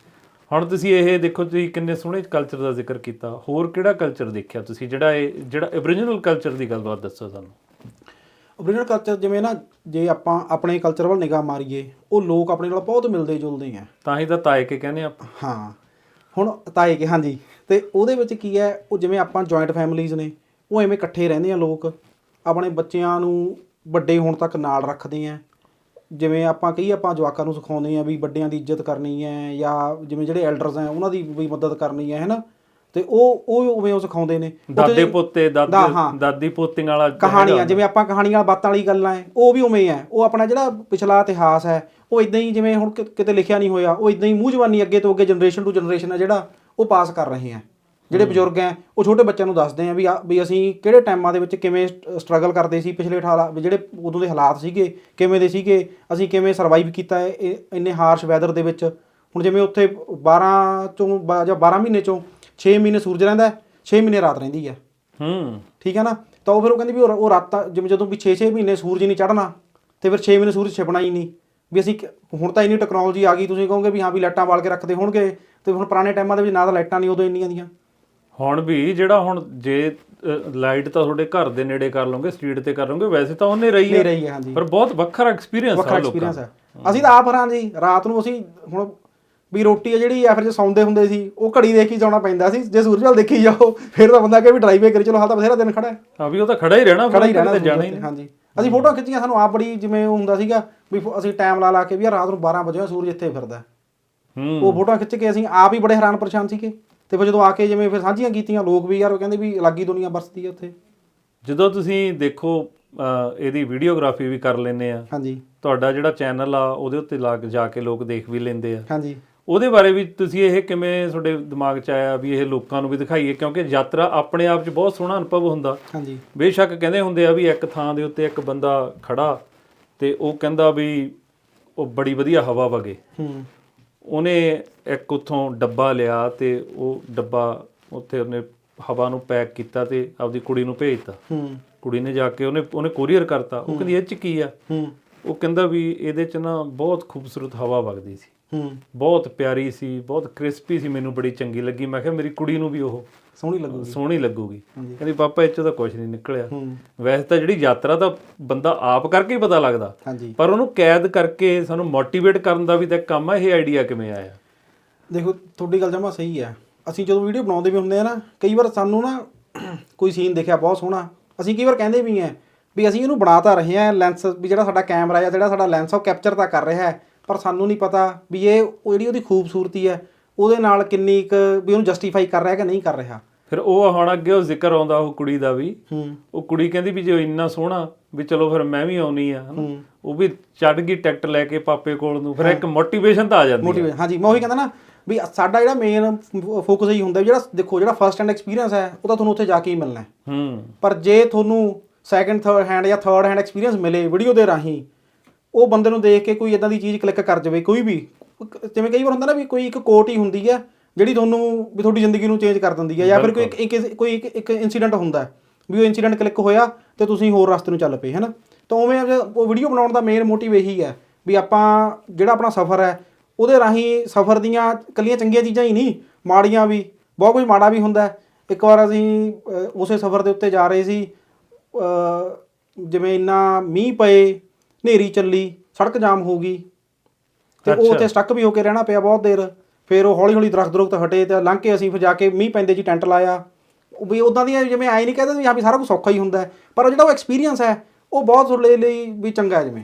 ਹੁਣ ਤੁਸੀਂ ਇਹ ਦੇਖੋ ਤੁਸੀਂ ਕਿੰਨੇ ਸੋਹਣੇ ਕਲਚਰ ਦਾ ਜ਼ਿਕਰ ਕੀਤਾ। ਹੋਰ ਕਿਹੜਾ ਕਲਚਰ ਦੇਖਿਆ ਤੁਸੀਂ? ਜਿਹੜਾ ਇਹ ਜਿਹੜਾ ਓਰੀਜਨਲ ਕਲਚਰ ਦੀ ਗੱਲਬਾਤ ਦੱਸੋ ਸਾਨੂੰ।
ਓਰੀਜਨਲ ਕਲਚਰ ਜਿਵੇਂ ਨਾ ਜੇ ਆਪਾਂ ਆਪਣੇ ਕਲਚਰ ਵੱਲ ਨਿਗਾਹ ਮਾਰੀਏ ਉਹ ਲੋਕ ਆਪਣੇ ਨਾਲ ਬਹੁਤ ਮਿਲਦੇ ਜੁਲਦੇ ਆ।
ਤਾਂ ਹੀ ਤਾਂ ਤਾਏ ਕੇ ਕਹਿੰਦੇ ਆਪਾਂ।
ਹਾਂ। ਹੁਣ ਤਾਏ ਕਿ ਹਾਂਜੀ। ਤੇ ਉਹਦੇ ਵਿੱਚ ਕੀ ਹੈ ਉਹ ਜਿਵੇਂ ਆਪਾਂ ਜੁਆਇੰਟ ਫੈਮਿਲੀਆਂ ਨੇ ਉਹ ਐਵੇਂ ਇਕੱਠੇ ਰਹਿੰਦੇ ਆ ਲੋਕ। ਆਪਣੇ ਬੱਚਿਆਂ ਨੂੰ ਵੱਡੇ ਹੋਣ ਤੱਕ ਨਾਲ ਰੱਖਦੇ ਆ। ਜਿਵੇਂ ਆਪਾਂ ਕਹੀ ਆਪਾਂ ਜਵਾਕਾਂ ਨੂੰ ਸਿਖਾਉਂਦੇ ਆ ਵੀ ਵੱਡਿਆਂ ਦੀ ਇੱਜ਼ਤ ਕਰਨੀ ਹੈ ਜਾਂ ਜਿਵੇਂ ਜਿਹੜੇ ਐਲਡਰਸ ਆ ਉਹਨਾਂ ਦੀ ਵੀ ਮਦਦ ਕਰਨੀ ਹੈ ਹੈਨਾ? ਤੇ ਉਹ ਉਹ ਉਵੇਂ ਉਹ ਸਿਖਾਉਂਦੇ ਨੇ।
ਦਾਦੇ ਪੋਤੇ ਦਾਦੇ। ਦਾਦੀ ਪੋਤਿਆਂ ਵਾਲਾ
ਕਹਾਣੀਆਂ ਜਿਵੇਂ ਆਪਾਂ ਕਹਾਣੀਆਂ ਬਾਤਾਂ ਵਾਲੀ ਗੱਲਾਂ ਐ ਉਹ ਵੀ ਉਵੇਂ ਹੈ। ਉਹ ਆਪਣਾ ਜਿਹੜਾ ਪਿਛਲਾ ਇਤਿਹਾਸ ਹੈ ਉਹ ਇਦਾਂ ਹੀ ਜਿਵੇਂ ਹੁਣ ਕਿਤੇ ਲਿਖਿਆ ਨਹੀਂ ਹੋਇਆ ਉਹ ਇਦਾਂ ਹੀ ਮੂੰਹ ਜ਼ਬਾਨੀ ਅੱਗੇ ਤੋਂ ਅੱਗੇ ਜਨਰੇਸ਼ਨ ਟੂ ਜਨਰੇਸ਼ਨ ਹੈ ਜਿਹੜਾ। ਉਹ ਪਾਸ ਕਰ ਰਹੇ ਆ। ਜਿਹੜੇ ਬਜ਼ੁਰਗ ਐ ਉਹ ਛੋਟੇ ਬੱਚਿਆਂ ਨੂੰ ਦੱਸਦੇ ਆ ਵੀ ਆ- ਵੀ ਅਸੀਂ ਕਿਹੜੇ ਟਾਈਮਾਂ ਦੇ ਵਿੱਚ ਕਿਵੇਂ ਸਟਰਗਲ ਕਰਦੇ ਸੀ ਪਿਛਲੇ ਹਾਲਾ ਵੀ ਜਿਹੜੇ ਉਦੋਂ ਦੇ ਹਾਲਾਤ ਸੀਗੇ ਕਿਵੇਂ ਦੇ ਸੀਗੇ ਅਸੀਂ ਕਿਵੇਂ ਸਰਵਾਈਵ ਕੀਤਾ ਹੈ ਇਹ ਇੰਨੇ ਹਾਰਸ਼ ਵੈਦਰ ਦੇ ਵਿੱਚ। ਹੁਣ ਜਿਵੇਂ ਉੱਥੇ 12 ਚੋਂ ਜਾਂ 12 ਮਹੀਨੇ ਚੋਂ 6 ਮਹੀਨੇ ਸੂਰਜ ਰਹਿੰਦਾ 6 ਮਹੀਨੇ ਰਾਤ ਰਹਿੰਦੀ ਹੈ
ਹੂੰ।
ਠੀਕ ਹੈ ਨਾ? ਤਾਂ ਉਹ ਫਿਰ ਉਹ ਕਹਿੰਦੀ ਵੀ ਉਹ ਰਾਤਾਂ ਜਿਵੇਂ ਜਦੋਂ ਵੀ 6-6 ਮਹੀਨੇ ਸੂਰਜ ਨਹੀਂ ਚੜ੍ਹਨਾ ਤੇ ਫਿਰ 6 ਮਹੀਨੇ ਸੂਰਜ ਛਿਪਣਾ ਹੀ ਨਹੀਂ। ਵੀ ਅਸੀਂ ਹੁਣ ਤਾਂ ਇੰਨੀ ਟੈਕਨੋਲੋਜੀ ਆ ਗਈ ਤੁਸੀਂ ਕਹੋਗੇ ਵੀ ਹਾਂ ਵੀ ਲਾਈਟਾਂ ਬਾਲ ਕੇ ਰੱਖਦੇ ਹੋਣਗੇ ਤੇ ਹੁਣ ਪੁਰਾਣੇ ਟਾਈਮਾਂ ਦੇ ਵਿੱਚ ਨਾ ਤਾਂ ਲਾਈਟਾਂ ਨਹੀਂ ਉਦੋਂ ਇੰਨੀਆਂ ਦੀਆਂ।
ਹੁਣ ਵੀ ਜਿਹੜਾ ਹੁਣ ਜੇ ਲਾਈਟ ਤਾਂ ਤੁਹਾਡੇ ਘਰ ਦੇ ਨੇੜੇ ਕਰ ਲਓਗੇ ਸਟਰੀਟ ਤੇ ਕਰ ਲਓਗੇ ਵੈਸੇ ਤਾਂ ਉਹਨੇ ਰਹੀ ਹੈ।
ਰਹੀ ਹੈ ਹਾਂਜੀ।
ਪਰ ਬਹੁਤ ਵੱਖਰਾ ਐਕਸਪੀਰੀਅੰਸ ਆ ਲੋਕਾਂ
ਹੈ। ਅਸੀਂ ਤਾਂ ਆਪ ਹੈਰਾਨ ਜੀ ਰਾਤ ਨੂੰ ਅਸੀਂ ਹੁਣ ਵੀ ਰੋਟੀ ਹੈ ਜਿਹੜੀ ਆ ਫਿਰ ਜੇ ਸੌਂਦੇ ਹੁੰਦੇ ਸੀ ਉਹ ਘੜੀ ਦੇਖ ਕੇ ਜਾਣਾ ਪੈਂਦਾ ਸੀ। ਜੇ ਸੂਰਜ ਵੱਲ ਦੇਖੀ ਜਾਓ ਫਿਰ ਤਾਂ ਬੰਦਾ ਕਹੇ ਵੀ ਡਰਾਈਵੇ ਕਰੀ ਚਲੋ ਹਾਲ ਤਾਂ ਬਥੇਰਾ ਦਿਨ ਖੜਾ ਹੈ।
ਹਾਂ ਵੀ ਉਹ ਤਾਂ ਖੜਾ ਹੀ ਰਹਿਣਾ
ਖੜਾ ਹੀ
ਫਿਰ
ਰਹਿਣਾ
ਕਿਤੇ ਜਾਣਾ ਹੀ
ਤੇ, ਹਾਂਜੀ। ਅਸੀਂ ਫੋਟੋ ਖਿੱਚੀਆਂ ਸਾਨੂੰ ਆਪ ਬੜੀ ਜਿਵੇਂ ਉਹ ਹੁੰਦਾ ਸੀਗਾ ਵੀ ਫੋ- ਅਸੀਂ ਟਾਈਮ ਲਾ ਲਾ ਕੇ ਵੀ ਯਾਰ ਰਾਤ ਨੂੰ 12 ਵਜੇ ਸੂਰਜ ਇੱਥੇ ਫਿਰਦਾ। ਹੈ।
ਹੂੰ
ਉਹ ਫੋਟੋਆਂ ਖਿੱਚ ਕੇ ਅਸੀਂ ਆਪ ਹੀ ਬੜੇ ਹੈਰਾਨ ਪਰੇਸ਼ਾਨ ਸੀਗੇ। ਤੇ ਫਿਰ ਜਦੋਂ ਆ ਕੇ ਜਿਵੇਂ ਫਿਰ ਸਾਂਝੀਆਂ ਕੀਤੀਆਂ ਲੋਕ ਵੀ ਯਾਰ ਉਹ ਕਹਿੰਦੇ ਵੀ ਅਲੱਗ ਹੀ ਦੁਨੀਆ ਵਸਦੀ ਹੈ ਉੱਥੇ।
ਜਦੋਂ ਤੁਸੀਂ ਦੇਖੋ ਇਹਦੀ ਵੀਡੀਓਗ੍ਰਾਫੀ ਵੀ ਕਰ ਲੈਂਦੇ ਆ।
ਹਾਂਜੀ।
ਤੁਹਾਡਾ ਜਿਹੜਾ ਚੈਨਲ ਆ ਉਹਦੇ ਉੱਤੇ ਲੱਗ ਜਾ ਕੇ ਲੋਕ ਦੇਖ ਵੀ ਲੈਂਦੇ ਆ।
ਹਾਂਜੀ।
ਉਹਦੇ ਬਾਰੇ ਵੀ ਤੁਸੀਂ ਇਹ ਕਿਵੇਂ ਤੁਹਾਡੇ ਦਿਮਾਗ 'ਚ ਆਇਆ ਵੀ ਇਹ ਲੋਕਾਂ ਨੂੰ ਵੀ ਦਿਖਾਈਏ? ਕਿਉਂਕਿ ਯਾਤਰਾ ਆਪਣੇ ਆਪ 'ਚ ਬਹੁਤ ਸੋਹਣਾ ਅਨੁਭਵ ਹੁੰਦਾ।
ਹਾਂਜੀ।
ਬੇਸ਼ੱਕ ਕਹਿੰਦੇ ਹੁੰਦੇ ਆ ਵੀ ਇੱਕ ਥਾਂ ਦੇ ਉੱਤੇ ਇੱਕ ਬੰਦਾ ਖੜਾ ਤੇ ਉਹ ਕਹਿੰਦਾ ਵੀ ਉਹ ਬੜੀ ਵਧੀਆ ਹਵਾ ਵਗੇ।
ਹੂੰ।
ਉਹਨੇ ਇੱਕ ਉੱਥੋਂ ਡੱਬਾ ਲਿਆ ਤੇ ਉਹ ਡੱਬਾ ਉੱਥੇ ਉਹਨੇ ਹਵਾ ਨੂੰ ਪੈਕ ਕੀਤਾ ਤੇ ਆਪਦੀ ਕੁੜੀ ਨੂੰ ਭੇਜਤਾ।
ਹੂੰ।
ਕੁੜੀ ਨੇ ਜਾ ਕੇ ਉਹਨੇ ਉਹਨੇ ਕੋਰੀਅਰ ਕਰਤਾ। ਉਹ ਕਹਿੰਦੀ ਇਹ ਚ ਕੀ ਆ?
ਹੂੰ।
ਉਹ ਕਹਿੰਦਾ ਵੀ ਇਹਦੇ ਚ ਨਾ ਬਹੁਤ ਖੂਬਸੂਰਤ ਹਵਾ ਵਗਦੀ ਸੀ।
ਹੂੰ
ਬਹੁਤ ਪਿਆਰੀ ਸੀ ਬਹੁਤ ਕ੍ਰਿਸਪੀ ਸੀ ਮੈਨੂੰ ਬੜੀ ਚੰਗੀ ਲੱਗੀ। ਮੈਂ ਕਿਹਾ ਮੇਰੀ ਕੁੜੀ ਨੂੰ ਵੀ ਉਹ
ਸੋਹਣੀ ਲੱਗੂ
ਸੋਹਣੀ ਲੱਗੂਗੀ। ਕਹਿੰਦੀ ਪਾਪਾ ਚੋਂ ਤਾਂ ਕੁਝ ਨਹੀਂ ਨਿਕਲਿਆ।
ਹੂੰ।
ਵੈਸੇ ਤਾਂ ਜਿਹੜੀ ਯਾਤਰਾ ਤਾਂ ਬੰਦਾ ਆਪ ਕਰਕੇ ਹੀ ਪਤਾ ਲੱਗਦਾ।
ਹਾਂਜੀ।
ਪਰ ਉਹਨੂੰ ਕੈਦ ਕਰਕੇ ਸਾਨੂੰ ਮੋਟੀਵੇਟ ਕਰਨ ਦਾ ਵੀ ਤਾਂ ਕੰਮ ਆ ਇਹ ਆਈਡੀਆ ਕਿਵੇਂ ਆਇਆ?
ਦੇਖੋ ਤੁਹਾਡੀ ਗੱਲ ਜਮਾ ਸਹੀ ਹੈ ਅਸੀਂ ਜਦੋਂ ਵੀਡੀਓ ਬਣਾਉਂਦੇ ਵੀ ਹੁੰਦੇ ਆ ਨਾ ਕਈ ਵਾਰ ਸਾਨੂੰ ਨਾ ਕੋਈ ਸੀਨ ਦੇਖਿਆ ਬਹੁਤ ਸੋਹਣਾ। ਅਸੀਂ ਕਈ ਵਾਰ ਕਹਿੰਦੇ ਵੀ ਆ ਵੀ ਅਸੀਂ ਇਹਨੂੰ ਬਣਾ ਤਾਂ ਰਹੇ ਆ ਲੈਂਸ ਵੀ ਜਿਹੜਾ ਸਾਡਾ ਕੈਮਰਾ ਆ ਜਿਹੜਾ ਸਾਡਾ ਲੈਂਸ ਉਹ ਕੈਪਚਰ ਤਾਂ ਕਰ ਰਿਹਾ ਹੈ। ਪਰ ਸਾਨੂੰ ਨਹੀਂ ਪਤਾ ਵੀ ਇਹ ਉਹ ਜਿਹੜੀ ਉਹਦੀ ਖੂਬਸੂਰਤੀ ਹੈ ਉਹਦੇ ਨਾਲ ਕਿੰਨੀ ਕੁ ਵੀ ਉਹਨੂੰ ਜਸਟੀਫਾਈ ਕਰ ਰਿਹਾ ਕਿ ਨਹੀਂ ਕਰ ਰਿਹਾ।
ਫਿਰ ਉਹ ਹੁਣ ਅੱਗੇ ਉਹ ਜ਼ਿਕਰ ਆਉਂਦਾ ਉਹ ਕੁੜੀ ਦਾ ਵੀ।
ਹੂੰ।
ਉਹ ਕੁੜੀ ਕਹਿੰਦੀ ਵੀ ਜੇ ਇੰਨਾ ਸੋਹਣਾ ਵੀ ਚਲੋ ਫਿਰ ਮੈਂ ਵੀ ਆਉਣੀ ਆ।
ਹੂੰ।
ਉਹ ਵੀ ਚੜ ਗਈ ਟਿਕਟ ਲੈ ਕੇ ਪਾਪੇ ਕੋਲ ਨੂੰ ਫਿਰ ਇੱਕ ਮੋਟੀਵੇਸ਼ਨ ਤਾਂ ਆ ਜਾਂਦੀ ਹੈ
ਮੋਟੀਵੇਟ ਹਾਂਜੀ ਮੈਂ ਉਹੀ ਕਹਿੰਦਾ ਨਾ ਵੀ ਸਾਡਾ ਜਿਹੜਾ ਮੇਨ ਫੋਕਸ ਇਹੀ ਹੁੰਦਾ ਵੀ ਜਿਹੜਾ ਦੇਖੋ ਜਿਹੜਾ ਫਰਸਟ ਹੈਂਡ ਐਕਸਪੀਰੀਅੰਸ ਹੈ ਉਹ ਤਾਂ ਤੁਹਾਨੂੰ ਉੱਥੇ ਜਾ ਕੇ ਹੀ ਮਿਲਣਾ ਹੈ।
ਹੂੰ।
ਪਰ ਜੇ ਤੁਹਾਨੂੰ ਸੈਕੰਡ ਥਰਡ ਹੈਂਡ ਜਾਂ ਥਰਡ ਹੈਂਡ ਐਕਸਪੀਰੀਅੰਸ ਮਿਲੇ ਵੀਡੀਓ ਦੇ ਰਾਹੀਂ ਉਹ ਬੰਦੇ ਨੂੰ ਦੇਖ ਕੇ ਕੋਈ ਇਦਾਂ ਦੀ ਚੀਜ਼ ਕਲਿੱਕ ਕਰ ਜਾਵੇ ਕੋਈ ਵੀ। ਜਿਵੇਂ ਕਈ ਵਾਰ ਹੁੰਦਾ ਨਾ ਵੀ ਕੋਈ ਇੱਕ ਕੋਟ ਹੀ ਹੁੰਦੀ ਹੈ ਜਿਹੜੀ ਤੁਹਾਨੂੰ ਵੀ ਤੁਹਾਡੀ ਜ਼ਿੰਦਗੀ ਨੂੰ ਚੇਂਜ ਕਰ ਦਿੰਦੀ ਹੈ ਜਾਂ ਫਿਰ ਕੋਈ ਇੱਕ ਕੋਈ ਇੱਕ ਇੱਕ ਇਨਸੀਡੈਂਟ ਹੁੰਦਾ ਵੀ ਉਹ ਇਨਸੀਡੈਂਟ ਕਲਿੱਕ ਹੋਇਆ ਤੇ ਤੁਸੀਂ ਹੋਰ ਰਸਤੇ ਨੂੰ ਚੱਲ ਪਏ ਹੈਨਾ? ਤਾਂ ਉਵੇਂ ਉਹ ਵੀਡੀਓ ਬਣਾਉਣ ਦਾ ਮੇਨ ਮੋਟਿਵ ਇਹੀ ਹੈ ਵੀ ਆਪਾਂ ਜਿਹੜਾ ਆਪਣਾ ਸਫ਼ਰ ਹੈ ਉਹਦੇ ਰਾਹੀਂ ਸਫ਼ਰ ਦੀਆਂ ਕੱਲੀਆਂ ਚੰਗੀਆਂ ਚੀਜ਼ਾਂ ਹੀ ਨਹੀਂ ਮਾੜੀਆਂ ਵੀ ਬਹੁਤ ਕੁਝ ਮਾੜਾ ਵੀ ਹੁੰਦਾ। ਇੱਕ ਵਾਰ ਅਸੀਂ ਉਸੇ ਸਫ਼ਰ ਦੇ ਉੱਤੇ ਜਾ ਰਹੇ ਸੀ ਜਿਵੇਂ ਇੰਨਾ ਮੀਂਹ ਪਏ ਹਨੇਰੀ ਚੱਲੀ ਸੜਕ ਜਾਮ ਹੋ ਗਈ। ਤੇ ਉਹ। ਉੱਥੇ ਸਟਕ ਵੀ ਹੋ ਕੇ ਰਹਿਣਾ ਪਿਆ ਬਹੁਤ ਦੇਰ। ਫਿਰ ਉਹ ਹੌਲੀ ਹੌਲੀ ਦਰਖਤ ਦਰਖਤ ਹਟੇ ਤੇ ਲੰਘ ਕੇ ਅਸੀਂ ਫਿਰ ਜਾ ਕੇ ਮੀਂਹ ਪੈਂਦੇ ਜੀ ਟੈਂਟ ਲਾਇਆ। ਉਹ ਵੀ ਉਦਾਂ ਦੀਆਂ ਜਿਵੇਂ ਐ ਨਹੀਂ ਕਹਿੰਦੇ ਵੀ ਹਾਂ ਵੀ ਸਾਰਾ ਕੁਝ ਸੌਖਾ ਹੀ ਹੁੰਦਾ ਪਰ ਉਹ ਜਿਹੜਾ ਉਹ ਐਕਸਪੀਰੀਅੰਸ ਹੈ ਉਹ ਬਹੁਤ ਤੁਹਾਡੇ ਲਈ ਵੀ ਚੰਗਾ ਹੈ ਜਿਵੇਂ।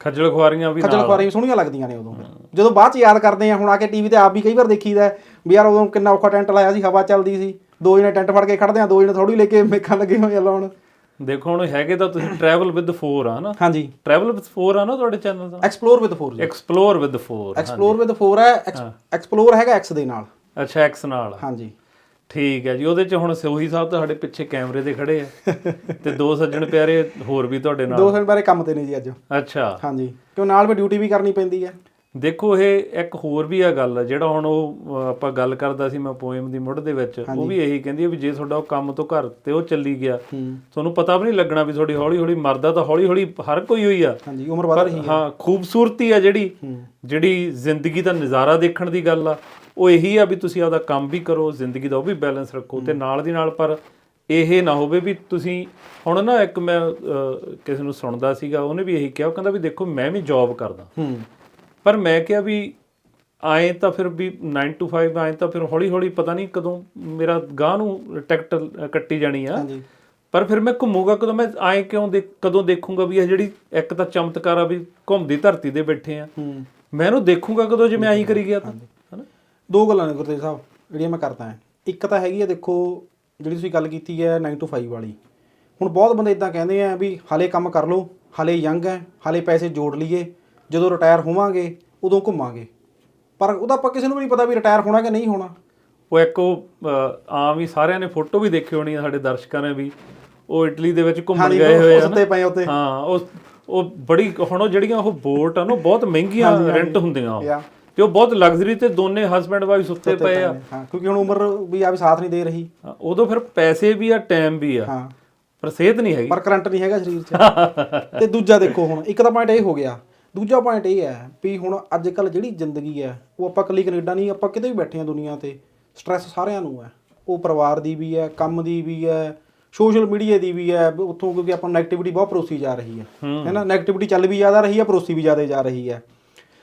ਖੱਜਲ ਖੁਆਰੀਆਂ ਵੀ
ਖੱਜਲ ਖੁਆਰੀਆਂ ਸੋਹਣੀਆਂ ਲੱਗਦੀਆਂ ਨੇ ਉਦੋਂ ਜਦੋਂ ਬਾਅਦ ਚ ਯਾਦ ਕਰਦੇ ਆ ਹੁਣ ਆ ਕੇ ਟੀਵੀ ਤੇ ਆਪ ਵੀ ਕਈ ਵਾਰ ਦੇਖੀਦਾ ਵੀ ਯਾਰ ਉਦੋਂ ਕਿੰਨਾ ਔਖਾ ਟੈਂਟ ਲਾਇਆ ਸੀ ਹਵਾ ਚੱਲਦੀ ਸੀ। ਦੋ ਜਣੇ ਟੈਂਟ ਫੜ ਕੇ ਖੜਦੇ ਆ ਦੋ ਜਣੇ ਥੋੜੀ ਲੈ ਕੇ ਮੇਖਾਂ ਲੱਗੇ ਹੋਏ ਆ ਲਾਉਣ।
ਦੇਖੋ ਹੁਣ ਹੈਗੇ ਤਾਂ ਤੁਸੀਂ ਟਰੈਵਲ ਵਿਦ 4 ਆ ਨਾ।
ਹਾਂਜੀ।
ਟਰੈਵਲ ਵਿਦ 4 ਆ ਨਾ ਤੁਹਾਡੇ ਚੈਨਲ ਦਾ?
ਐਕਸਪਲੋਰ ਵਿਦ 4 ਜੀ।
ਐਕਸਪਲੋਰ ਵਿਦ 4
ਐਕਸਪਲੋਰ ਵਿਦ 4 ਹੈ ਐਕਸਪਲੋਰ ਹੈਗਾ ਐਕਸ ਦੇ ਨਾਲ।
ਅੱਛਾ ਐਕਸ ਨਾਲ।
ਹਾਂਜੀ।
ਠੀਕ ਹੈ ਜੀ ਉਹਦੇ ਚ ਹੁਣ ਸੋਹੀ ਸਾਹਿਬ ਤੁਹਾਡੇ ਪਿੱਛੇ ਕੈਮਰੇ ਤੇ ਖੜੇ ਆ। ਤੇ ਦੋ ਸੱਜਣ ਪਿਆਰੇ ਹੋਰ ਵੀ ਤੁਹਾਡੇ ਨਾਲ।
ਦੋ ਦਿਨ ਬਾਰੇ ਕੰਮ ਤੇ ਨੇ ਜੀ ਅੱਜ।
ਅੱਛਾ।
ਹਾਂਜੀ। ਕਿਉਂ ਨਾਲ ਵੀ ਡਿਊਟੀ ਵੀ ਕਰਨੀ ਪੈਂਦੀ ਹੈ।
ਦੇਖੋ ਇਹ ਇੱਕ ਹੋਰ ਵੀ ਆ ਗੱਲ ਜਿਹੜਾ ਹੁਣ ਉਹ ਆਪਾਂ ਗੱਲ ਕਰਦਾ ਸੀ ਮੈਂ ਪੋਇਮ ਦੀ ਮੁੱਢ ਦੇ ਵਿੱਚ ਉਹ ਵੀ ਇਹੀ ਕਹਿੰਦੀ ਹੈ ਵੀ ਜੇ ਤੁਹਾਡਾ ਉਹ ਕੰਮ ਤੋਂ ਘਰ ਤੇ ਉਹ ਚੱਲੀ ਗਿਆ ਤੁਹਾਨੂੰ ਪਤਾ ਵੀ ਨਹੀਂ ਲੱਗਣਾ ਵੀ ਤੁਹਾਡੀ ਹੌਲੀ ਹੌਲੀ ਮਰਦਾ ਤਾਂ ਹੌਲੀ ਹੌਲੀ ਹਰ ਕੋਈ ਹੋਈ ਆ।
ਹਾਂਜੀ ਉਮਰ ਵੱਧ
ਪਰ
ਰਹੀ ਹੈ
ਹਾਂ ਖੂਬਸੂਰਤੀ ਆ ਜਿਹੜੀ ਜਿਹੜੀ ਜ਼ਿੰਦਗੀ ਦਾ ਨਜ਼ਾਰਾ ਦੇਖਣ ਦੀ ਗੱਲ ਆ ਉਹ ਇਹੀ ਆ ਵੀ ਤੁਸੀਂ ਆਪਦਾ ਕੰਮ ਵੀ ਕਰੋ ਜ਼ਿੰਦਗੀ ਦਾ ਉਹ ਵੀ ਬੈਲੈਂਸ ਰੱਖੋ ਤੇ ਨਾਲ ਦੀ ਨਾਲ ਪਰ ਇਹ ਨਾ ਹੋਵੇ ਵੀ ਤੁਸੀਂ ਹੁਣ ਨਾ ਇੱਕ ਮੈਂ ਕਿਸੇ ਨੂੰ ਸੁਣਦਾ ਸੀਗਾ ਉਹਨੇ ਵੀ ਇਹੀ ਕਿਹਾ ਉਹ ਕਹਿੰਦਾ ਵੀ ਦੇਖੋ ਮੈਂ ਵੀ ਜੌਬ ਕਰਦਾ।
ਹੂੰ।
ਪਰ ਮੈਂ ਕਿਹਾ ਵੀ ਆਏ ਤਾਂ ਫਿਰ ਵੀ 9 to 5 ਆਏ ਤਾਂ ਫਿਰ ਹੌਲੀ ਹੌਲੀ ਪਤਾ ਨਹੀਂ ਕਦੋਂ ਮੇਰਾ ਗਾਹ ਨੂੰ ਟਿਕਟ ਕੱਟੀ ਜਾਣੀ ਆ।
ਹਾਂਜੀ।
ਪਰ ਫਿਰ ਮੈਂ ਘੁੰਮੂਗਾ ਕਦੋਂ ਮੈਂ ਆਏ ਕਿਉਂ ਦੇ ਕਦੋਂ ਦੇਖੂੰਗਾ ਵੀ ਇਹ ਜਿਹੜੀ ਇੱਕ ਤਾਂ ਚਮਤਕਾਰ ਆ ਵੀ ਘੁੰਮਦੀ ਧਰਤੀ ਦੇ ਬੈਠੇ ਆ।
ਹੂੰ।
ਮੈਂ ਇਹਨੂੰ ਦੇਖੂੰਗਾ ਕਦੋਂ ਜੇ ਮੈਂ ਆਈ ਕਰੀ ਗਿਆ ਤਾਂ ਹਨਾ?
ਦੋ ਗੱਲਾਂ ਨੇ ਗੁਰਤੇਜ ਸਾਹਿਬ ਜਿਹੜੀਆਂ ਮੈਂ ਕਰਦਾ ਹਾਂ। ਇੱਕ ਤਾਂ ਹੈਗੀ ਹੈ ਦੇਖੋ ਜਿਹੜੀ ਤੁਸੀਂ ਗੱਲ ਕੀਤੀ ਹੈ 9 to 5 ਵਾਲੀ। ਹੁਣ ਬਹੁਤ ਬੰਦੇ ਇਦਾਂ ਕਹਿੰਦੇ ਆ ਵੀ ਹਾਲੇ ਕੰਮ ਕਰ ਲਓ ਹਾਲੇ ਯੰਗ ਹੈ ਹਾਲੇ ਪੈਸੇ ਜੋੜ ਲਈਏ। ਜਦੋਂ ਰਿਟਾਇਰ ਹੋਵਾਂਗੇ ਉਦੋਂ ਘੁੰਮਾਂਗੇ। ਪਰ ਉਹਦਾ ਆਪਾਂ ਕਿਸੇ ਨੂੰ ਵੀ ਨਹੀਂ ਪਤਾ ਵੀ ਰਿਟਾਇਰ ਹੋਣਾ ਕਿ ਨਹੀਂ ਹੋਣਾ।
ਉਹ ਇੱਕ ਉਹ ਅਹ, ਆਮ ਹੀ ਸਾਰਿਆਂ ਨੇ ਫੋਟੋ ਵੀ ਦੇਖੀ ਹੋਣੀ ਆ ਸਾਡੇ ਦਰਸ਼ਕਾਂ ਨੇ ਵੀ। ਉਹ ਇਟਲੀ ਦੇ ਵਿੱਚ ਘੁੰਮਣ ਗਏ ਹੋਏ ਆ
ਸੁੱਤੇ ਪਏ ਉੱਤੇ।
ਹਾਂ ਉਹ ਉਹ ਬੜੀ ਹੁਣ ਉਹ ਜਿਹੜੀਆਂ ਉਹ ਬੋਟ ਆ ਨਾ ਉਹ ਬਹੁਤ ਮਹਿੰਗੀਆਂ ਰੈਂਟ ਹੁੰਦੀਆਂ ਉਹ। ਤੇ ਉਹ ਬਹੁਤ ਲਗਜ਼ਰੀ ਤੇ ਦੋਨੇ ਹਸਬੰਡ ਵਾਈਫ ਸੁੱਤੇ ਪਏ ਆ।
ਹਾਂ ਕਿਉਂਕਿ ਹੁਣ ਉਮਰ ਵੀ ਆ ਵੀ ਸਾਥ ਨਹੀਂ ਦੇ ਰਹੀ।
ਹਾਂ, ਉਦੋਂ ਫਿਰ ਪੈਸੇ ਵੀ ਆ ਟਾਈਮ ਵੀ ਆ।
ਹਾਂ।
ਪਰ ਸਿਹਤ ਨਹੀਂ ਹੈਗੀ।
ਪਰ ਕਰੰਟ ਨਹੀਂ ਹੈਗਾ ਸਰੀਰ 'ਚ। ਤੇ ਦੂਜਾ ਦੇਖੋ ਹੁਣ ਇੱਕ ਤਾਂ ਪੁਆਇੰਟ ਇਹ ਹੋ ਗਿਆ ਦੂਜਾ ਪੁਆਇੰਟ ਇਹ ਹੈ ਵੀ ਹੁਣ ਅੱਜ ਕੱਲ ਜਿਹੜੀ ਜ਼ਿੰਦਗੀ ਹੈ ਉਹ ਆਪਾਂ ਇਕੱਲੀ ਕੈਨੇਡਾ ਨਹੀਂ ਆਪਾਂ ਕਿਤੇ ਵੀ ਬੈਠੇ ਆ ਦੁਨੀਆ ਤੇ ਸਟ੍ਰੈਸ ਸਾਰਿਆਂ ਨੂੰ ਹੈ। ਉਹ ਪਰਿਵਾਰ ਦੀ ਵੀ ਹੈ ਕੰਮ ਦੀ ਵੀ ਹੈ ਸੋਸ਼ਲ ਮੀਡੀਆ ਦੀ ਵੀ ਹੈ ਉੱਥੋਂ ਕਿਉਂਕਿ ਆਪਾਂ ਨੈਗੇਟਿਵਿਟੀ ਬਹੁਤ ਪਰੋਸੀ ਜਾ ਰਹੀ ਹੈ। ਹੈਨਾ ਨੈਗੇਟਿਵਿਟੀ ਚੱਲ ਵੀ ਜ਼ਿਆਦਾ ਰਹੀ ਹੈ ਪਰੋਸੀ ਵੀ ਜ਼ਿਆਦਾ ਜਾ ਰਹੀ ਹੈ।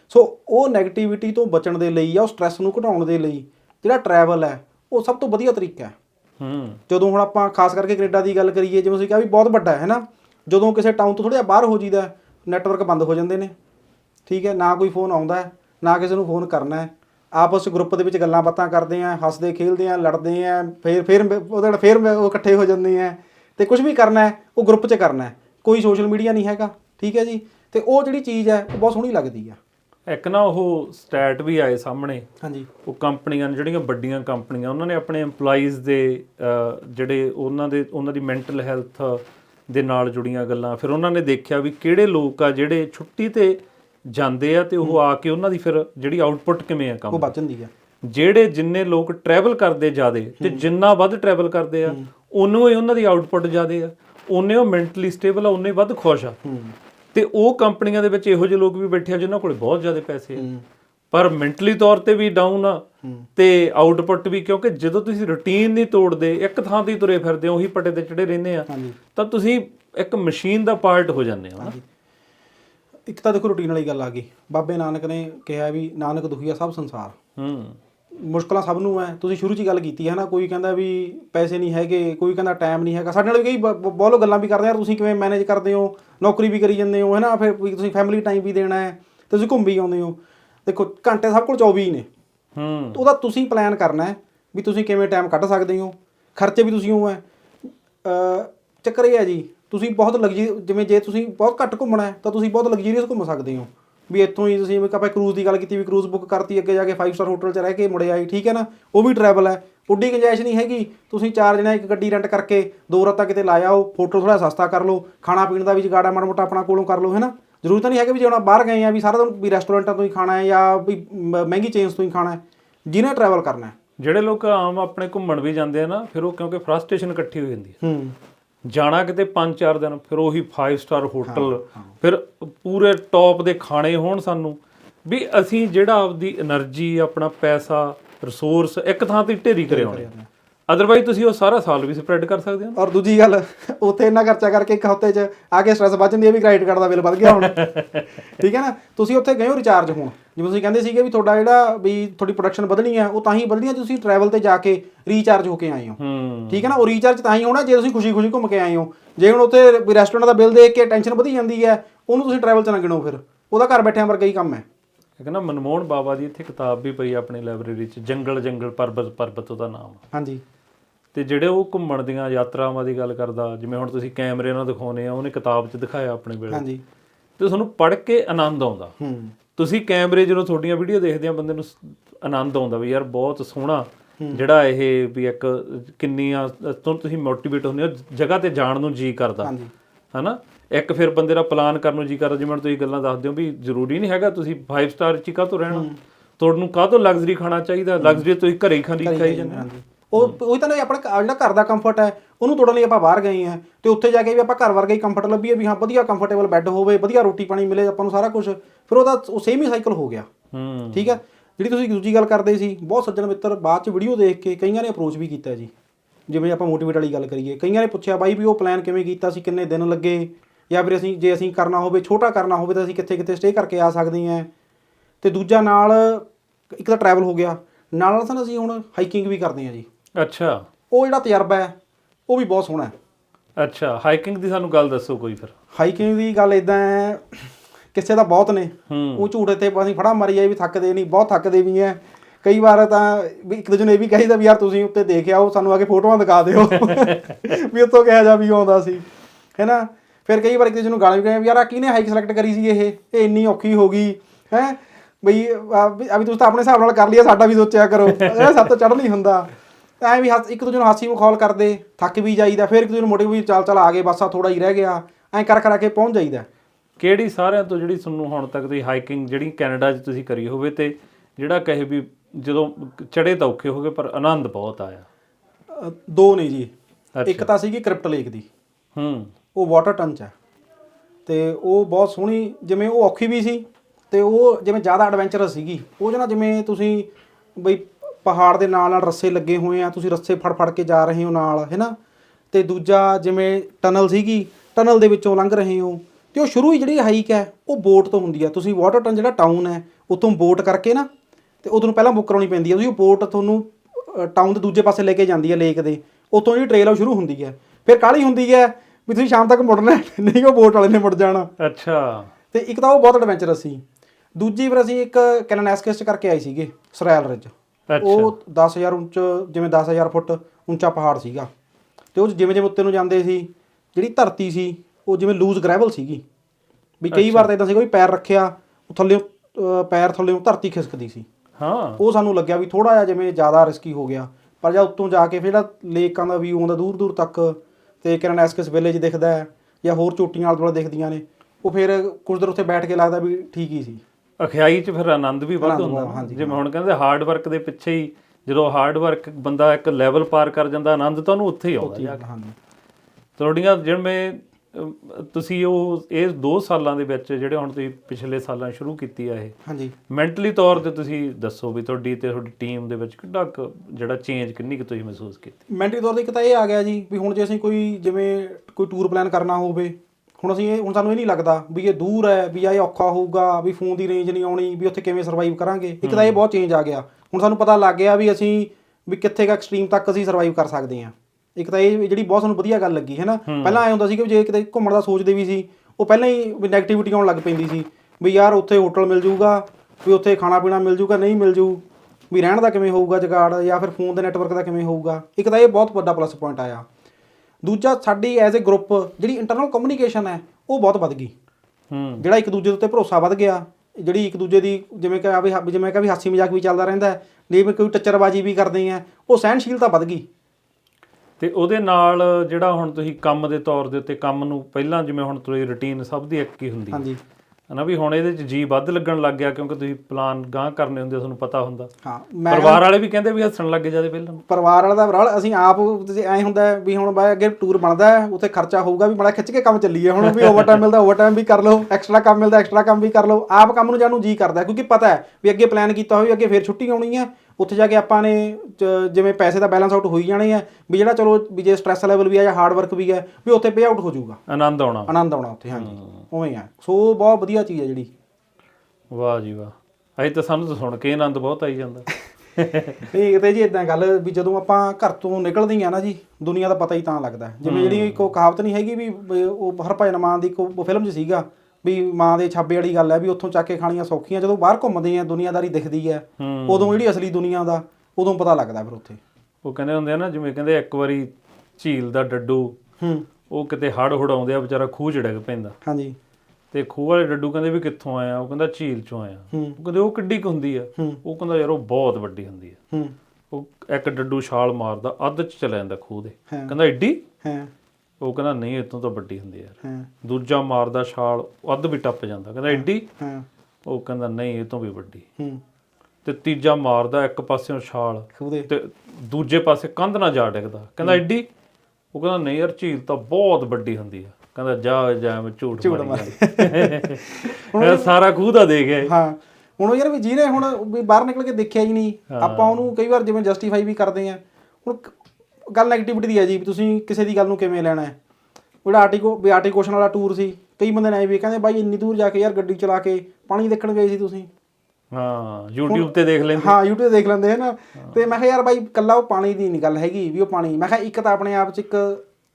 ਸੋ ਉਹ ਨੈਗੇਟਿਵਿਟੀ ਤੋਂ ਬਚਣ ਦੇ ਲਈ ਜਾਂ ਉਹ ਸਟ੍ਰੈਸ ਨੂੰ ਘਟਾਉਣ ਦੇ ਲਈ ਜਿਹੜਾ ਟਰੈਵਲ ਹੈ ਉਹ ਸਭ ਤੋਂ ਵਧੀਆ ਤਰੀਕਾ ਹੈ।
ਹੂੰ।
ਜਦੋਂ ਹੁਣ ਆਪਾਂ ਖਾਸ ਕਰਕੇ ਕੈਨੇਡਾ ਦੀ ਗੱਲ ਕਰੀਏ ਜਿਵੇਂ ਤੁਸੀਂ ਕਿਹਾ ਵੀ ਬਹੁਤ ਵੱਡਾ ਹੈ ਨਾ? ਜਦੋਂ ਕਿਸੇ ਟਾਊਨ ਤੋਂ ਥੋੜਾ ਜਿਹਾ ਬਾਹਰ ਹੋ ਜੀਦਾ ਨੈਟਵਰਕ ਬੰਦ ਹੋ ਜਾਂਦੇ ਨੇ। ਠੀਕ ਹੈ ਨਾ ਕੋਈ ਫੋਨ ਆਉਂਦਾ ਹੈ, ਨਾ ਕਿਸੇ ਨੂੰ ਫੋਨ ਕਰਨਾ ਹੈ। ਆਪਸ ਗਰੁੱਪ ਦੇ ਵਿੱਚ ਗੱਲਾਂ ਬਾਤਾਂ ਕਰਦੇ ਆ ਹੱਸਦੇ ਖੇਲਦੇ ਆ ਲੜਦੇ ਆ ਫਿਰ ਫਿਰ ਉਹਦੇ ਨਾਲ ਫਿਰ ਉਹ ਇਕੱਠੇ ਹੋ ਜਾਂਦੇ ਆ ਤੇ ਕੁਝ ਵੀ ਕਰਨਾ ਹੈ ਉਹ ਗਰੁੱਪ 'ਚ ਕਰਨਾ ਹੈ। ਕੋਈ ਸੋਸ਼ਲ ਮੀਡੀਆ ਨਹੀਂ ਹੈਗਾ ਠੀਕ ਹੈ ਜੀ। ਤੇ ਉਹ ਜਿਹੜੀ ਚੀਜ਼ ਹੈ ਉਹ ਬਹੁਤ ਸੋਹਣੀ ਲੱਗਦੀ ਆ।
ਇੱਕ ਨਾ ਉਹ ਸਟੈਟ ਵੀ ਆਏ ਸਾਹਮਣੇ।
ਹਾਂਜੀ।
ਉਹ ਕੰਪਨੀਆਂ ਨੇ ਜਿਹੜੀਆਂ ਵੱਡੀਆਂ ਕੰਪਨੀਆਂ ਉਹਨਾਂ ਨੇ ਆਪਣੇ EMPLOYEES ਦੇ ਜਿਹੜੇ ਉਹਨਾਂ ਦੇ ਉਹਨਾਂ ਦੀ ਮੈਂਟਲ ਹੈਲਥ ਦੇ ਨਾਲ ਜੁੜੀਆਂ ਗੱਲਾਂ। ਫਿਰ ਉਹਨਾਂ ਨੇ ਦੇਖਿਆ ਵੀ ਕਿਹੜੇ ਲੋਕ ਆ ਜਿਹੜੇ ਛੁੱਟੀ ਤੇ ਜਾਂਦੇ ਆ ਤੇ ਉਹ ਆ ਕੇ ਉਹਨਾਂ ਦੀ ਫਿਰ ਜਿਹੜੀ ਆਊਟਪੁੱਟ ਕਿਵੇਂ ਆ ਕੰਮ
ਉਹ ਬਚ ਜਾਂਦੀ ਆ।
ਜਿਹੜੇ ਜਿੰਨੇ ਲੋਕ ਟਰੈਵਲ ਕਰਦੇ ਜਿਆਦੇ ਤੇ ਜਿੰਨਾ ਵੱਧ ਟਰੈਵਲ ਕਰਦੇ ਆ ਉਹਨੂੰ ਹੀ ਉਹਨਾਂ ਦੀ ਆਊਟਪੁੱਟ ਜਿਆਦੇ ਆ। ਉਹਨੇ ਉਹ ਮੈਂਟਲੀ ਸਟੇਬਲ ਆ ਉਹਨੇ ਵੱਧ ਖੁਸ਼ ਆ। ਤੇ ਉਹ ਕੰਪਨੀਆਂ ਦੇ ਵਿੱਚ ਇਹੋ ਜਿਹੇ ਲੋਕ ਵੀ ਬੈਠੇ ਆ ਜਿਨ੍ਹਾਂ ਕੋਲੇ ਬਹੁਤ ਜ਼ਿਆਦਾ ਪੈਸੇ ਆ। ਪਰ ਮੈਂਟਲੀ ਤੌਰ ਤੇ ਵੀ ਡਾਊਨ ਆ। ਤੇ ਆਊਟਪੁੱਟ ਵੀ ਕਿਉਂਕਿ ਜਦੋਂ ਤੁਸੀਂ ਰੁਟੀਨ ਨਹੀਂ ਤੋੜਦੇ ਇੱਕ ਥਾਂ ਤੇ ਤੁਰੇ ਫਿਰਦੇ ਹੋ ਉਹੀ ਪੱਟੇ ਤੇ ਚੜੇ ਰਹਿੰਦੇ ਆ ਤਾਂ ਤੁਸੀਂ ਇੱਕ ਮਸ਼ੀਨ ਦਾ ਪਾਰਟ ਹੋ ਜਾਂਦੇ ਹੋ
ਇੱਕ ਤਾਂ ਦੇਖੋ ਰੂਟੀਨ ਵਾਲੀ ਗੱਲ ਆ ਗਈ। ਬਾਬੇ ਨਾਨਕ ਨੇ ਕਿਹਾ ਵੀ ਨਾਨਕ ਦੁਖੀਆ ਸਭ ਸੰਸਾਰ।
ਹੂੰ।
ਮੁਸ਼ਕਲਾਂ ਸਭ ਨੂੰ ਹੈ ਤੁਸੀਂ ਸ਼ੁਰੂ 'ਚ ਹੀ ਗੱਲ ਕੀਤੀ ਹੈ ਨਾ ਕੋਈ ਕਹਿੰਦਾ ਵੀ ਪੈਸੇ ਨਹੀਂ ਹੈਗੇ ਕੋਈ ਕਹਿੰਦਾ ਟਾਈਮ ਨਹੀਂ ਹੈਗਾ। ਸਾਡੇ ਨਾਲ ਵੀ ਕਈ ਬਹੁਤ ਲੋਕ ਗੱਲਾਂ ਵੀ ਕਰਦੇ ਆ ਯਾਰ ਤੁਸੀਂ ਕਿਵੇਂ ਮੈਨੇਜ ਕਰਦੇ ਹੋ? ਨੌਕਰੀ ਵੀ ਕਰੀ ਜਾਂਦੇ ਹੋ ਹੈ ਨਾ? ਫਿਰ ਤੁਸੀਂ ਫੈਮਿਲੀ ਟਾਈਮ ਵੀ ਦੇਣਾ ਹੈ ਤੁਸੀਂ ਘੁੰਮ ਵੀ ਆਉਂਦੇ ਹੋ। ਦੇਖੋ ਘੰਟੇ ਸਭ ਕੋਲ 24 ਹੀ ਨੇ।
ਹੂੰ।
ਉਹਦਾ ਤੁਸੀਂ ਪਲਾਨ ਕਰਨਾ ਹੈ ਵੀ ਤੁਸੀਂ ਕਿਵੇਂ ਟਾਈਮ ਕੱਢ ਸਕਦੇ ਹੋ। ਖਰਚੇ ਵੀ ਤੁਸੀਂ ਉਹ ਹੈ। ਅ, ਚੱਕਰ ਇਹ ਹੈ ਜੀ ਤੁਸੀਂ ਬਹੁਤ ਲਗਜੀ ਜਿਵੇਂ ਜੇ ਤੁਸੀਂ ਬਹੁਤ ਘੱਟ ਘੁੰਮਣਾ ਹੈ ਤਾਂ ਤੁਸੀਂ ਬਹੁਤ ਲਗਜ਼ਰੀਅਸ ਘੁੰਮ ਸਕਦੇ ਹੋ। ਵੀ ਇੱਥੋਂ ਹੀ ਤੁਸੀਂ ਜਿਵੇਂ ਆਪਾਂ ਕਰੂਜ਼ ਦੀ ਗੱਲ ਕੀਤੀ ਵੀ ਕਰੂਜ਼ ਬੁੱਕ ਕਰਤੀ ਅੱਗੇ ਜਾ ਕੇ 5 ਸਟਾਰ ਹੋਟਲ 'ਚ ਰਹਿ ਕੇ ਮੁੜੇ ਆਈ ਠੀਕ ਹੈ ਨਾ? ਉਹ ਵੀ ਟਰੈਵਲ ਹੈ। ਉੱਡੀ ਗੁੰਜਾਇਸ਼ ਨਹੀਂ ਹੈਗੀ ਤੁਸੀਂ ਚਾਰ ਜਣੇ ਇੱਕ ਗੱਡੀ ਰੈਂਟ ਕਰਕੇ ਦੋ ਰਾਤਾਂ ਕਿਤੇ ਲਾ ਆਓ ਹੋਟਲ ਥੋੜਾ ਸਸਤਾ ਕਰ ਲਓ ਖਾਣਾ ਪੀਣ ਦਾ ਵੀ ਜਗਾੜਾ ਮਾੜਾ ਮੋਟਾ ਆਪਣਾ ਕੋਲੋਂ ਕਰ ਲਓ ਹੈ ਨਾ? ਜ਼ਰੂਰੀ ਤਾਂ ਨਹੀਂ ਹੈਗੀ ਵੀ ਜੇ ਹੁਣ ਬਾਹਰ ਗਏ ਆ ਵੀ ਸਾਰਾ ਦਿਨ ਵੀ ਰੈਸਟੋਰੈਂਟਾਂ ਤੋਂ ਹੀ ਖਾਣਾ ਹੈ ਜਾਂ ਵੀ ਮਹਿੰਗੀ ਚੇਨਸ ਤੋਂ ਹੀ ਖਾਣਾ ਹੈ ਜਿਹਨੇ ਟਰੈਵਲ ਕਰਨਾ ਹੈ।
ਜਿਹੜੇ ਲੋਕ ਆਮ ਆਪਣੇ ਘੁੰਮਣ ਵੀ ਜਾਂਦੇ ਆ ਨਾ ਫਿਰ ਉਹ ਕਿਉਂਕਿ ਫਰਸਟ੍ਰੇਸ਼ਨ ਇਕੱਠੀ ਹੋ ਜਾਂਦੀ ਹੈ।
ਹੂੰ।
ਜਾਣਾ ਕਿਤੇ 5-4 ਦਿਨ ਫਿਰ ਉਹੀ 5 ਸਟਾਰ ਹੋਟਲ ਫਿਰ ਪੂਰੇ ਟੌਪ ਦੇ ਖਾਣੇ ਹੋਣ ਸਾਨੂੰ। ਵੀ ਅਸੀਂ ਜਿਹੜਾ ਆਪਦੀ એનર્ਜੀ ਆਪਣਾ ਪੈਸਾ ਰਿਸੋਰਸ ਇੱਕ ਥਾਂ ਤੇ ਢੇਰੀ ਕਰਿਆ ਹੋਣਾ। ਅਦਰਵਾਈਜ਼ ਤੁਸੀਂ ਉਹ ਸਾਰਾ ਸਾਲ ਵੀ ਸਪਰੈਡ ਕਰ ਸਕਦੇ ਹੋ
ਔਰ ਦੂਜੀ ਗੱਲ ਉੱਥੇ ਇੰਨਾ ਖਰਚਾ ਕਰਕੇ ਇੱਕ ਹਫ਼ਤੇ 'ਚ ਆ ਕੇ ਸਟ੍ਰੈਸ ਵੱਧ ਜਾਂਦੀ ਹੈ ਵੀ ਕ੍ਰੈਡਿਟ ਕਾਰਡ ਦਾ ਬਿੱਲ ਵੱਧ ਗਿਆ ਹੁਣ। ਠੀਕ ਹੈ ਨਾ? ਤੁਸੀਂ ਉੱਥੇ ਗਏ ਹੋ ਰਿਚਾਰਜ ਹੋਣ। ਜਿਵੇਂ ਤੁਸੀਂ ਕਹਿੰਦੇ ਸੀਗੇ ਵੀ ਤੁਹਾਡਾ ਜਿਹੜਾ ਵੀ ਤੁਹਾਡੀ ਪ੍ਰੋਡਕਸ਼ਨ ਵਧਣੀ ਹੈ ਉਹ ਤਾਂ ਹੀ ਵਧਣੀ ਹੈ ਜੇ ਤੁਸੀਂ ਟਰੈਵਲ ਤੇ ਜਾ ਕੇ ਰੀਚਾਰਜ ਹੋ ਕੇ ਆਏ ਹੋ। ਠੀਕ ਹੈ ਨਾ? ਉਹ ਰੀਚਾਰਜ ਤਾਂ ਹੀ ਹੋਣਾ ਜੇ ਤੁਸੀਂ ਖੁਸ਼ੀ-ਖੁਸ਼ੀ ਘੁੰਮ ਕੇ ਆਏ ਹੋ। ਜੇ ਹੁਣ ਉੱਥੇ ਵੀ ਰੈਸਟੋਰੈਂਟ ਦਾ ਬਿੱਲ ਦੇਖ ਕੇ ਟੈਨਸ਼ਨ ਵਧੀ ਜਾਂਦੀ ਹੈ ਉਹਨੂੰ ਤੁਸੀਂ ਟਰੈਵਲ 'ਚ ਨਾ ਗਿਣੋ ਫਿਰ। ਉਹਦਾ ਘਰ ਬੈਠਿਆਂ ਵਰਗਾ ਹੀ ਕੰਮ ਹੈ।
ਨਾ ਮਨਮੋਹਨ ਬਾਬਾ ਦੀ ਇੱਥੇ ਕਿਤਾਬ ਵੀ ਪਈ ਆਪਣੀ ਲਾਇਬ੍ਰੇਰੀ 'ਚ ਜੰਗਲ ਜੰਗਲ ਪਰਬਤ ਪਰਬਤ ਉਹਦਾ ਨਾਮ।
ਹਾਂਜੀ।
ਤੇ ਜਿਹੜੇ ਉਹ ਘੁੰਮਣ ਦੀਆਂ ਯਾਤਰਾਵਾਂ ਦੀ ਗੱਲ ਕਰਦਾ ਜਿਵੇਂ ਹੁਣ ਤੁਸੀਂ ਕੈਮਰੇ ਨਾਲ ਦਿਖਾਉਨੇ ਆ ਉਹਨੇ ਕਿਤਾਬ 'ਚ ਦਿਖਾਇਆ ਆਪਣੇ ਵੇਲੇ।
ਹਾਂਜੀ।
ਤੇ ਤੁਹਾਨੂੰ ਪੜ੍ਹ ਕੇ ਆਨੰਦ ਆਉਂਦਾ।
ਹੂੰ।
ਤੁਸੀਂ ਕੈਮਰੇ ਜਦੋਂ ਤੁਹਾਡੀਆਂ ਵੀਡੀਓ ਦੇਖਦੇ ਆ ਬੰਦੇ ਨੂੰ ਆਨੰਦ ਆਉਂਦਾ ਵੀ ਯਾਰ ਬਹੁਤ ਸੋਹਣਾ ਜਿਹੜਾ ਇਹ ਵੀ ਇੱਕ ਕਿੰਨੀਆਂ ਤੋਂ ਤੁਸੀਂ ਮੋਟੀਵੇਟ ਹੁੰਦੇ ਹੋ ਜਗ੍ਹਾ ਤੇ ਜਾਣ ਨੂੰ ਜੀ ਕਰਦਾ।
ਹਾਂਜੀ।
ਹਨਾ? ਇੱਕ ਫਿਰ ਬੰਦੇ ਦਾ ਪਲਾਨ ਕਰਨ ਨੂੰ ਜੀ ਕਰਦਾ ਜਿਵੇਂ ਤੁਸੀਂ ਗੱਲਾਂ ਦੱਸਦੇ ਹੋ ਵੀ ਜ਼ਰੂਰੀ ਨਹੀਂ ਹੈਗਾ ਤੁਸੀਂ 5 ਸਟਾਰ ਚ ਹੀ ਕਾਹਤੋਂ ਰਹਿਣਾ। ਤੁਹਾਨੂੰ ਕਾਹਤੋਂ ਲਗਜ਼ਰੀ ਖਾਣਾ ਚਾਹੀਦਾ? ਲਗਜ਼ਰੀ ਤੁਸੀਂ ਘਰੇ ਹੀ ਖਾਣੀ ਖਾਈ ਜਾਂਦੇ
ਉਹ ਉਹੀ ਤਾਂ ਨਹੀਂ ਆਪਣਾ ਜਿਹੜਾ ਘਰ ਦਾ ਕੰਫਰਟ ਹੈ ਉਹਨੂੰ ਤੋੜਨ ਲਈ ਆਪਾਂ ਬਾਹਰ ਗਏ ਆ ਤੇ ਉੱਥੇ ਜਾ ਕੇ ਵੀ ਆਪਾਂ ਘਰ ਵਰਗਾ ਹੀ ਕੰਫਰਟ ਲੱਭੀਏ ਵੀ ਹਾਂ ਵਧੀਆ ਕੰਫਰਟੇਬਲ ਬੈੱਡ ਹੋਵੇ ਵਧੀਆ ਰੋਟੀ ਪਾਣੀ ਮਿਲੇ ਆਪਾਂ ਨੂੰ ਸਾਰਾ ਕੁਝ ਫਿਰ ਉਹਦਾ ਉਹ ਸੇਮ ਹੀ ਸਾਈਕਲ ਹੋ ਗਿਆ।
ਹੂੰ।
ਠੀਕ ਹੈ? ਜਿਹੜੀ ਤੁਸੀਂ ਦੂਜੀ ਗੱਲ ਕਰਦੇ ਸੀ ਬਹੁਤ ਸੱਜਣ ਮਿੱਤਰ ਬਾਅਦ ਚ ਵੀਡੀਓ ਦੇਖ ਕੇ ਕਈਆਂ ਨੇ ਅਪਰੋਚ ਵੀ ਕੀਤਾ ਜੀ। ਜਿਵੇਂ ਆਪਾਂ ਮੋਟੀਵੇਟ ਵਾਲੀ ਗੱਲ ਕਰੀਏ ਕਈਆਂ ਨੇ ਪੁੱਛਿਆ ਬਾਈ ਵੀ ਉਹ ਪਲਾਨ ਕਿਵੇਂ ਕੀਤਾ ਸੀ ਕਿੰਨੇ ਦਿਨ ਲੱਗੇ? ਜਾਂ ਫਿਰ ਅਸੀਂ ਜੇ ਅਸੀਂ ਕਰਨਾ ਹੋਵੇ ਛੋਟਾ ਕਰਨਾ ਹੋਵੇ ਤਾਂ ਅਸੀਂ ਕਿੱਥੇ ਕਿੱਥੇ ਸਟੇ ਕਰਕੇ ਆ ਸਕਦੇ ਹਾਂ। ਤੇ ਦੂਜਾ ਨਾਲ ਇੱਕ ਤਾਂ ਟਰੈਵਲ ਹੋ ਗਿਆ। ਨਾਲ ਨਾਲ ਸਾਨੂੰ ਅਸੀਂ ਹੁਣ ਹਾਈਕਿੰਗ ਵੀ ਕਰਦੇ ਹਾਂ ਜੀ।
ਅੱਛਾ।
ਉਹ ਜਿਹੜਾ ਤਜਰਬਾ ਹੈ ਉਹ ਵੀ ਬਹੁਤ ਸੋਹਣਾ ਹੈ।
ਅੱਛਾ ਹਾਈਕਿੰਗ ਦੀ ਸਾਨੂੰ ਗੱਲ ਦੱਸੋ ਕੋਈ ਫਿਰ।
ਹਾਈਕਿੰਗ ਦੀ ਗੱਲ ਇਦਾਂ ਹੈ ਕਿਸੇ ਦਾ ਬਹੁਤ ਨੇ
ਹੂੰ।
ਉਹ ਝੂਠ ਤੇ ਅਸੀਂ ਫੜਾ ਮਾਰੀ ਜਾਈ ਵੀ ਥੱਕਦੇ ਨਹੀਂ ਬਹੁਤ ਥੱਕਦੇ ਵੀ ਐ ਕਈ ਵਾਰ ਤਾਂ ਵੀ ਇੱਕ ਦੂਜੇ ਨੂੰ ਇਹ ਵੀ ਕਹੀਦਾ ਵੀ ਯਾਰ ਤੁਸੀਂ ਉੱਤੇ ਦੇਖਿਆ ਉਹ ਸਾਨੂੰ ਆ ਕੇ ਫੋਟੋਆਂ ਦਿਖਾ ਦਿਓ। ਵੀ ਉੱਥੋਂ ਕਿਹਾ ਜਾ ਵੀ ਆਉਂਦਾ ਸੀ ਹੈਨਾ ਫਿਰ ਕਈ ਵਾਰ ਇੱਕ ਦੂਜੇ ਨੂੰ ਗਾਲਾਂ ਵੀ ਕਹਿੰਦੇ ਵੀ ਯਾਰ ਆ ਕਿਹਨੇ ਹਾਈਕ ਸਿਲੈਕਟ ਕਰੀ ਸੀ ਇਹ? ਇਹ ਇੰਨੀ ਔਖੀ ਹੋ ਗਈ ਹੈ? ਬਈ ਆ ਵੀ ਆ ਵੀ ਤੁਸੀਂ ਤਾਂ ਆਪਣੇ ਹਿਸਾਬ ਨਾਲ ਕਰ ਲਿਆ ਸਾਡਾ ਵੀ ਸੋਚਿਆ ਕਰੋ। ਇਹ ਸੱਤ ਚੜ ਨਹੀਂ ਹੁੰਦਾ। ਐ ਵੀ ਹੱਸ- ਇੱਕ ਦੂਜੇ ਨੂੰ ਹਾਸੀ ਮਖੌਲ ਕਰਦੇ ਥੱਕ ਵੀ ਜਾਈਦਾ ਫਿਰ ਇੱਕ ਦੂਜੇ ਨੂੰ ਮੋਟੀਵੇਟ ਵੀ ਚੱਲ ਚੱਲ ਆ ਗਏ ਬਸ ਆ ਥੋੜਾ ਹੀ ਰਹਿ ਗਿਆ। ਐਂ ਕਰ ਕਰ ਕੇ ਪਹੁੰਚ ਜਾਈਦਾ।
ਕਿਹੜੀ ਸਾਰਿਆਂ ਤੋਂ ਜਿਹੜੀ ਤੁਹਾਨੂੰ ਹੁਣ ਤੱਕ ਦੀ ਹਾਈਕਿੰਗ ਜਿਹੜੀ ਕੈਨੇਡਾ 'ਚ ਤੁਸੀਂ ਕਰੀ ਹੋਵੇ ਤੇ ਜਿਹੜਾ ਕਹੇ ਵੀ ਜਦੋਂ ਚੜੇ ਤਾਂ ਔਖੇ ਹੋਗੇ ਪਰ ਆਨੰਦ ਬਹੁਤ ਆਇਆ।
ਅ, ਦੋ ਨੇ ਜੀ। ਇੱਕ ਤਾਂ ਸੀਗੀ ਕ੍ਰਿਪਟ ਲੇਕ ਦੀ।
ਹੂੰ।
ਉਹ ਵਾਟਰ ਟੰਚ ਹੈ। ਤੇ ਉਹ ਬਹੁਤ ਸੋਹਣੀ ਜਿਵੇਂ ਉਹ ਔਖੀ ਵੀ ਸੀ ਤੇ ਉਹ ਜਿਵੇਂ ਜ਼ਿਆਦਾ ਐਡਵੈਂਚਰਸ ਸੀਗੀ। ਉਹ ਜਨਾ ਜਿਵੇਂ ਤੁਸੀਂ ਬਈ ਪਹਾੜ ਦੇ ਨਾਲ ਨਾਲ ਰੱਸੇ ਲੱਗੇ ਹੋਏ ਆ ਤੁਸੀਂ ਰੱਸੇ ਫੜ ਫੜ ਕੇ ਜਾ ਰਹੇ ਹੋ ਨਾਲ ਹੈਨਾ ਤੇ ਦੂਜਾ ਜਿਵੇਂ ਟਨਲ ਸੀਗੀ ਟਨਲ ਦੇ ਵਿੱਚੋਂ ਲੰਘ ਰਹੇ ਹੋ ਤੇ ਉਹ ਸ਼ੁਰੂ ਹੀ ਜਿਹੜੀ ਹਾਈਕ ਹੈ ਉਹ ਬੋਟ ਤੋਂ ਹੁੰਦੀ ਹੈ ਤੁਸੀਂ ਵਾਟਰ ਟਨ ਜਿਹੜਾ ਟਾਊਨ ਹੈ ਉੱਥੋਂ ਬੋਟ ਕਰਕੇ ਨਾ ਤੇ ਉਦੋਂ ਪਹਿਲਾਂ ਬੁੱਕ ਕਰਾਉਣੀ ਪੈਂਦੀ ਹੈ ਤੁਸੀਂ ਉਹ ਬੋਟ ਤੁਹਾਨੂੰ ਟਾਊਨ ਦੇ ਦੂਜੇ ਪਾਸੇ ਲੈ ਕੇ ਜਾਂਦੀ ਹੈ ਲੇਕ ਦੇ ਉੱਥੋਂ ਜਿਹੜੀ ਟ੍ਰੇਲ ਆ ਉਹ ਸ਼ੁਰੂ ਹੁੰਦੀ ਹੈ ਫਿਰ ਕਾਹਲੀ ਹੁੰਦੀ ਹੈ ਵੀ ਤੁਸੀਂ ਸ਼ਾਮ ਤੱਕ ਮੁੜਨਾ ਨਹੀਂ ਉਹ ਬੋਟ ਵਾਲੇ ਨੇ ਮੁੜ ਜਾਣਾ।
ਅੱਛਾ।
ਤੇ ਇੱਕ ਤਾਂ ਉਹ ਬਹੁਤ ਐਡਵੈਂਚਰਸ ਸੀ। ਦੂਜੀ ਵਾਰ ਅਸੀਂ ਇੱਕ ਕੈਨਨੈਸਕਿਸ ਚ ਕਰਕੇ ਆਏ ਸੀਗੇ ਸਰੈਲ ਰਿਜ ਉਹ 10000 ਉੱਚ ਜਿਵੇਂ 10000 ਫੁੱਟ ਉੱਚਾ ਪਹਾੜ ਸੀਗਾ। ਤੇ ਉਹ ਜਿਵੇਂ ਜਿਵੇਂ ਉੱਤੇ ਨੂੰ ਜਾਂਦੇ ਸੀ ਜਿਹੜੀ ਧਰਤੀ ਸੀ ਉਹ ਜਿਵੇਂ ਲੂਜ਼ ਗ੍ਰੈਵਲ ਸੀਗੀ। ਵੀ ਕਈ ਵਾਰ ਤਾਂ ਇਦਾਂ ਸੀਗਾ ਵੀ ਪੈਰ ਰੱਖਿਆ ਉਹ ਥੱਲੇ ਪੈਰ ਥੱਲੇ ਧਰਤੀ ਖਿਸਕਦੀ ਸੀ।
ਹਾਂ।
ਉਹ ਸਾਨੂੰ ਲੱਗਿਆ ਵੀ ਥੋੜਾ ਜਿਹਾ ਜਿਵੇਂ ਜ਼ਿਆਦਾ ਰਿਸਕੀ ਹੋ ਗਿਆ। ਪਰ ਜਦ ਉੱਤੋਂ ਜਾ ਕੇ ਫਿਰ ਜਿਹੜਾ ਲੇਕਾਂ ਦਾ ਵਿਊ ਆਉਂਦਾ ਦੂਰ ਦੂਰ ਤੱਕ ਤੇ ਕਿਰਨ ਐਸਕਿਸ ਵਿਲੇਜ ਦਿਖਦਾ ਹੈ ਜਾਂ ਹੋਰ ਚੋਟੀਆਂ ਆਲੇ ਦੁਆਲੇ ਦਿਖਦੀਆਂ ਨੇ ਉਹ ਫਿਰ ਕੁਝ ਦੇਰ ਉੱਥੇ ਬੈਠ ਕੇ ਲੱਗਦਾ ਵੀ ਠੀਕ ਹੀ ਸੀ।
ਅਖਿਆਈ 'ਚ ਫਿਰ ਆਨੰਦ ਵੀ ਵੱਧ
ਆਨੰਦ
ਹੁੰਦਾ।
ਹਾਂਜੀ,
ਜਿਵੇਂ ਹੁਣ ਕਹਿੰਦੇ ਹਾਰਡ ਵਰਕ ਦੇ ਪਿੱਛੇ ਹੀ ਜਦੋਂ ਹਾਰਡ ਵਰਕ ਬੰਦਾ ਇੱਕ ਲੈਵਲ ਪਾਰ ਕਰ ਜਾਂਦਾ ਆਨੰਦ ਤਾਂ ਉਹਨੂੰ ਉੱਥੇ ਹੀ ਆਉਂਦਾ ਜਾ ਕੇ।
ਹਾਂਜੀ।
ਤੁਹਾਡੀਆਂ ਜਿਵੇਂ ਅਮ, ਤੁਸੀਂ ਉਹ ਇਹ 2 ਸਾਲਾਂ ਦੇ ਵਿੱਚ ਜਿਹੜੇ ਹੁਣ ਤੁਸੀਂ ਪਿਛਲੇ ਸਾਲਾਂ ਸ਼ੁਰੂ ਕੀਤੀ ਆ ਇਹ
ਹਾਂਜੀ।
ਮੈਂਟਲੀ ਤੌਰ ਤੇ ਤੁਸੀਂ ਦੱਸੋ ਵੀ ਤੁਹਾਡੀ ਤੇ ਤੁਹਾਡੀ ਟੀਮ ਦੇ ਵਿੱਚ ਕਿੰਨਾ ਕੁ ਜਿਹੜਾ ਚੇਂਜ ਕਿੰਨੀ ਕੁ ਤੁਸੀਂ ਮਹਿਸੂਸ ਕੀਤੀ?
ਮੈਂਟਲੀ ਤੌਰ ਤੇ ਇੱਕ ਤਾਂ ਇਹ ਆ ਗਿਆ ਜੀ ਵੀ ਹੁਣ ਜੇ ਅਸੀਂ ਕੋਈ ਜਿਵੇਂ ਕੋਈ ਟੂਰ ਪਲਾਨ ਕਰਨਾ ਹੋਵੇ ਹੁਣ ਅਸੀਂ ਇਹ ਹੁਣ ਸਾਨੂੰ ਇਹ ਨਹੀਂ ਲੱਗਦਾ ਵੀ ਇਹ ਦੂਰ ਹੈ ਵੀ ਇਹ ਔਖਾ ਹੋਊਗਾ ਵੀ ਫੋਨ ਦੀ ਰੇਂਜ ਨਹੀਂ ਆਉਣੀ ਵੀ ਉੱਥੇ ਕਿਵੇਂ ਸਰਵਾਈਵ ਕਰਾਂਗੇ। ਇੱਕ ਤਾਂ ਇਹ ਬਹੁਤ ਚੇਂਜ ਆ ਗਿਆ। ਹੁਣ ਸਾਨੂੰ ਪਤਾ ਲੱਗ ਗਿਆ ਵੀ ਅਸੀਂ ਵੀ ਕਿੱਥੇ ਕ ਐਕਸਟ੍ਰੀਮ ਤੱਕ ਅਸੀਂ ਸਰਵਾਈਵ ਕਰ ਸਕਦੇ ਹਾਂ। ਇੱਕ ਤਾਂ ਇਹ ਜਿਹੜੀ ਬਹੁਤ ਸਾਨੂੰ ਵਧੀਆ ਗੱਲ ਲੱਗੀ ਹੈ। ਨਾ ਪਹਿਲਾਂ ਐ ਹੁੰਦਾ ਸੀ ਕਿ ਜੇ ਕਿਤੇ ਘੁੰਮਣ ਦਾ ਸੋਚਦੇ ਵੀ ਸੀ ਉਹ ਪਹਿਲਾਂ ਹੀ ਵੀ ਨੈਗੇਟਿਵਿਟੀ ਆਉਣ ਲੱਗ ਪੈਂਦੀ ਸੀ ਵੀ ਯਾਰ ਉੱਥੇ ਹੋਟਲ ਮਿਲ ਜਾਊਗਾ ਵੀ ਉੱਥੇ ਖਾਣਾ ਪੀਣਾ ਮਿਲ ਜਾਊਗਾ ਨਹੀਂ ਮਿਲ ਜੂ ਵੀ ਰਹਿਣ ਦਾ ਕਿਵੇਂ ਹੋਊਗਾ ਜਗਾੜ ਜਾਂ ਫਿਰ ਫੋਨ ਦੇ ਨੈਟਵਰਕ ਦਾ ਕਿਵੇਂ ਹੋਊਗਾ। ਇੱਕ ਤਾਂ ਇਹ ਬਹੁਤ ਵੱਡਾ ਪਲੱਸ ਪੁਆਇੰਟ ਆਇਆ। ਦੂਜਾ ਸਾਡੀ ਐਜ਼ ਅ ਗਰੁੱਪ ਜਿਹੜੀ ਇੰਟਰਨਲ ਕਮਿਊਨੀਕੇਸ਼ਨ ਹੈ ਉਹ ਬਹੁਤ ਵੱਧ ਗਈ।
ਹੂੰ।
ਜਿਹੜਾ ਇੱਕ ਦੂਜੇ ਦੇ ਉੱਤੇ ਭਰੋਸਾ ਵੱਧ ਗਿਆ ਜਿਹੜੀ ਇੱਕ ਦੂਜੇ ਦੀ ਜਿਵੇਂ ਕਿ ਆ ਵੀ ਜਿਵੇਂ ਕਿ ਵੀ ਹਾਸੀ ਮਜ਼ਾਕ ਵੀ ਚੱਲਦਾ ਰਹਿੰਦਾ ਹੈ ਜਿਵੇਂ ਕੋਈ ਟੱਚਰਬਾਜੀ ਵੀ ਕਰਦੇ ਆ ਉਹ ਸਹਿਣਸ਼ੀਲਤਾ ਵੱਧ ਗਈ।
ਤੇ ਉਹਦੇ ਨਾਲ ਜਿਹੜਾ ਹੁਣ ਤੁਸੀਂ ਕੰਮ ਦੇ ਤੌਰ ਦੇ ਉੱਤੇ ਕੰਮ ਨੂੰ ਪਹਿਲਾਂ ਜਿਵੇਂ ਹੁਣ ਤੁਸੀਂ ਰੁਟੀਨ ਸਭ ਦੀ ਇੱਕ ਹੀ ਹੁੰਦੀ ਹੈ।
ਹਾਂਜੀ।
ਹਨਾ ਵੀ ਹੁਣ ਇਹਦੇ 'ਚ ਜੀ ਵੱਧ ਲੱਗਣ ਲੱਗ ਗਿਆ ਕਿਉਂਕਿ ਤੁਸੀਂ ਪਲਾਨ ਗਾਂ ਕਰਨੇ ਹੁੰਦੇ ਤੁਹਾਨੂੰ ਪਤਾ ਹੁੰਦਾ।
ਹਾਂ
ਪਰਿਵਾਰ ਵਾਲੇ ਵੀ ਕਹਿੰਦੇ ਵੀ ਹੱਸਣ ਲੱਗੇ ਜਾਂਦੇ ਪਹਿਲਾਂ।
ਪਰਿਵਾਰ ਵਾਲਾ ਦਾ ਰਲ ਅਸੀਂ ਆਪ ਐ ਹੁੰਦਾ ਵੀ ਹੁਣ ਬਾਈ ਅੱਗੇ ਟੂਰ ਬਣਦਾ ਹੈ ਉੱਥੇ ਖਰਚਾ ਹੋਊਗਾ ਵੀ ਬੜਾ ਖਿੱਚ ਕੇ ਕੰਮ ਚੱਲੀਏ ਹੁਣ ਵੀ ਓਵਰਟਾਈਮ ਮਿਲਦਾ ਓਵਰਟਾਈਮ ਵੀ ਕਰ ਲਓ ਐਕਸਟਰਾ ਕੰਮ ਮਿਲਦਾ ਐਕਸਟਰਾ ਕੰਮ ਵੀ ਕਰ ਲਓ ਆਪ ਕੰਮ ਨੂੰ ਜਾਨੂੰ ਜੀ ਕਰਦਾ ਕਿਉਂਕਿ ਪਤਾ ਹੈ ਵੀ ਅੱਗੇ ਪਲਾਨ ਕੀਤਾ ਹੋਵੇ ਅੱਗੇ ਫੇਰ ਛੁੱਟੀ ਆਉਣੀ ਹੈ ਉੱਥੇ ਜਾ ਕੇ ਆਪਾਂ ਨੇ ਜਿਵੇਂ ਪੈਸੇ ਦਾ ਬੈਲੈਂਸ ਆਊਟ ਹੋਈ ਜਾਣੇ ਆ ਵੀ ਜਿਹੜਾ ਚਲੋ ਵੀ ਜੇ ਸਟ੍ਰੈਸ ਲੈਵਲ ਵੀ ਹੈ ਜਾਂ ਹਾਰਡ ਵਰਕ ਵੀ ਹੈ ਵੀ ਉੱਥੇ ਪੇ ਆਊਟ ਹੋ ਜਾਊਗਾ।
ਆਨੰਦ ਆਉਣਾ।
ਆਨੰਦ ਆਉਣਾ ਉੱਥੇ ਹਾਂਜੀ। ਉਵੇਂ ਆ। ਸੋ ਬਹੁਤ ਵਧੀਆ ਚੀਜ਼ ਹੈ ਜਿਹੜੀ।
ਵਾਹ ਜੀ ਵਾਹ। ਅਜੇ ਤਾਂ ਸਾਨੂੰ ਤਾਂ ਸੁਣ ਕੇ ਆਨੰਦ ਬਹੁਤ ਆਈ ਜਾਂਦਾ।
ਨਹੀਂ ਕਿਤੇ ਜੀ ਇਦਾਂ ਗੱਲ ਵੀ ਜਦੋਂ ਆਪਾਂ ਘਰ ਤੋਂ ਨਿਕਲਦੇ ਆ ਨਾ ਜੀ ਦੁਨੀਆ ਦਾ ਪਤਾ ਹੀ ਤਾਂ ਲੱਗਦਾ। ਹੈ। ਜਿਵੇਂ ਜਿਹੜੀ ਉਹ ਕਹਾਵਤ ਨਹੀਂ ਹੈਗੀ ਵੀ ਉਹ ਹਰਭਜਨ ਮਾਨ ਦੀ ਉਹ ਫਿਲਮ 'ਚ ਸੀਗਾ ਵੀ ਮਾਂ ਦੇ ਛਾਬੇ ਵਾਲੀ ਗੱਲ ਹੈ ਵੀ ਉੱਥੋਂ ਚੱਕ ਕੇ ਖਾਣੀਆਂ ਸੌਖੀਆਂ ਜਦੋਂ ਬਾਹਰ ਘੁੰਮਦੇ ਆ ਦੁਨੀਆਦਾਰੀ ਦਿਖਦੀ ਹੈ ਉਦੋਂ ਜਿਹੜੀ ਅਸਲੀ ਦੁਨੀਆ ਦਾ ਉਦੋਂ ਪਤਾ ਲੱਗਦਾ ਫਿਰ ਉੱਥੇ।
ਉਹ ਕਹਿੰਦੇ ਹੁੰਦੇ ਆ ਨਾ ਜਿਵੇਂ ਕਹਿੰਦੇ ਇੱਕ ਵਾਰੀ ਝੀਲ ਦਾ ਡੱਡੂ
ਹੂੰ।
ਉਹ ਕਿਤੇ ਹੜ ਹੁੜਾਉਂਦੇ ਆ ਵਿਚਾਰਾ ਖੂਹ 'ਚ ਡਿੱਗ ਪੈਂਦਾ।
ਹਾਂਜੀ।
ਤੇ ਖੂਹ ਵਾਲੇ ਡੱਡੂ ਕਹਿੰਦੇ ਵੀ ਕਿੱਥੋਂ ਆਇਆ ਉਹ ਕਹਿੰਦਾ ਝੀਲ 'ਚੋਂ ਆਇਆ ਉਹ ਕਹਿੰਦੇ ਉਹ ਕਿੱਡੀ ਕੁ ਹੁੰਦੀ ਆ? ਉਹ ਕਹਿੰਦਾ ਯਾਰ ਉਹ ਬਹੁਤ ਵੱਡੀ ਹੁੰਦੀ ਆ। ਉਹ ਇੱਕ ਡੱਡੂ ਛਾਲ ਮਾਰਦਾ ਅੱਧ 'ਚ ਚਲਾ ਜਾਂਦਾ ਖੂਹ ਦੇ। ਕਹਿੰਦਾ ਏਡੀ
ਹਾਂ।
ਉਹ ਕਹਿੰਦਾ ਨਹੀਂ ਇਤੋਂ ਤਾਂ ਵੱਡੀ ਹੁੰਦੀ ਯਾਰ।
ਹਾਂ।
ਦੂਜਾ ਮਾਰਦਾ ਛਾਲ ਅੱਧ ਵੀ ਟੱਪ ਜਾਂਦਾ। ਕਹਿੰਦਾ
ਹਾਂ।
ਉਹ ਕਹਿੰਦਾ ਨਹੀਂ ਇਹ ਤੋਂ ਵੀ ਵੱਡੀ।
ਹੂੰ।
ਤੇ ਤੀਜਾ ਮਾਰਦਾ ਇੱਕ ਪਾਸਿਓਂ ਛਾਲ ਤੇ ਦੂਜੇ ਪਾਸੇ ਕੰਧ ਨਾਲ ਜਾ ਡਿੱਗਦਾ। ਕਹਿੰਦਾ ਐਡੀ? ਉਹ ਕਹਿੰਦਾ ਨਹੀਂ ਯਾਰ ਝੀਲ ਤਾਂ ਬਹੁਤ ਵੱਡੀ ਹੁੰਦੀ ਆ। ਕਹਿੰਦਾ ਜਾ ਜਾ ਮੈਂ ਝੂਠ ਮਾਰੀ ਸਾਰਾ ਖੂਹ ਦਾ ਦੇ ਗਿਆ
ਹਾਂ। ਹੁਣ ਯਾਰ ਵੀ ਜਿਹਨੇ ਹੁਣ ਵੀ ਬਾਹਰ ਨਿਕਲ ਕੇ ਦੇਖਿਆ ਹੀ ਨਹੀਂ। ਆਪਾਂ ਉਹਨੂੰ ਕਈ ਵਾਰ ਜਿਵੇਂ ਜਸਟੀਫਾਈ ਵੀ ਕਰਦੇ ਆ। ਹੁਣ ਗੱਲ ਨੈਗੇਟਿਵਿਟੀ ਦੀ ਹੈ ਜੀ ਵੀ ਤੁਸੀਂ ਕਿਸੇ ਦੀ ਗੱਲ ਨੂੰ ਕਿਵੇਂ ਲੈਣਾ ਹੈ। ਜਿਹੜਾ ਆਰਟੀਕੋ ਵੀ ਆਰਟੀਕੋਸ਼ਨ ਵਾਲਾ ਟੂਰ ਸੀ ਕਈ ਬੰਦੇ ਨੇ ਵੀ ਕਹਿੰਦੇ ਬਾਈ ਇੰਨੀ ਦੂਰ ਜਾ ਕੇ ਯਾਰ ਗੱਡੀ ਚਲਾ ਕੇ ਪਾਣੀ ਦੇਖਣ ਗਏ ਸੀ ਤੁਸੀਂ।
ਹਾਂ YouTube ਤੇ ਦੇਖ ਲੈਂਦੇ।
ਹਾਂ YouTube ਤੇ ਦੇਖ ਲੈਂਦੇ ਹੈ ਨਾ ਤੇ ਮੈਂ ਕਿਹਾ ਯਾਰ ਬਾਈ ਕੱਲਾ ਉਹ ਪਾਣੀ ਦੀ ਨਹੀਂ ਗੱਲ ਹੈਗੀ ਵੀ ਉਹ ਪਾਣੀ। ਮੈਂ ਕਿਹਾ ਇੱਕ ਤਾਂ ਆਪਣੇ ਆਪ 'ਚ ਇੱਕ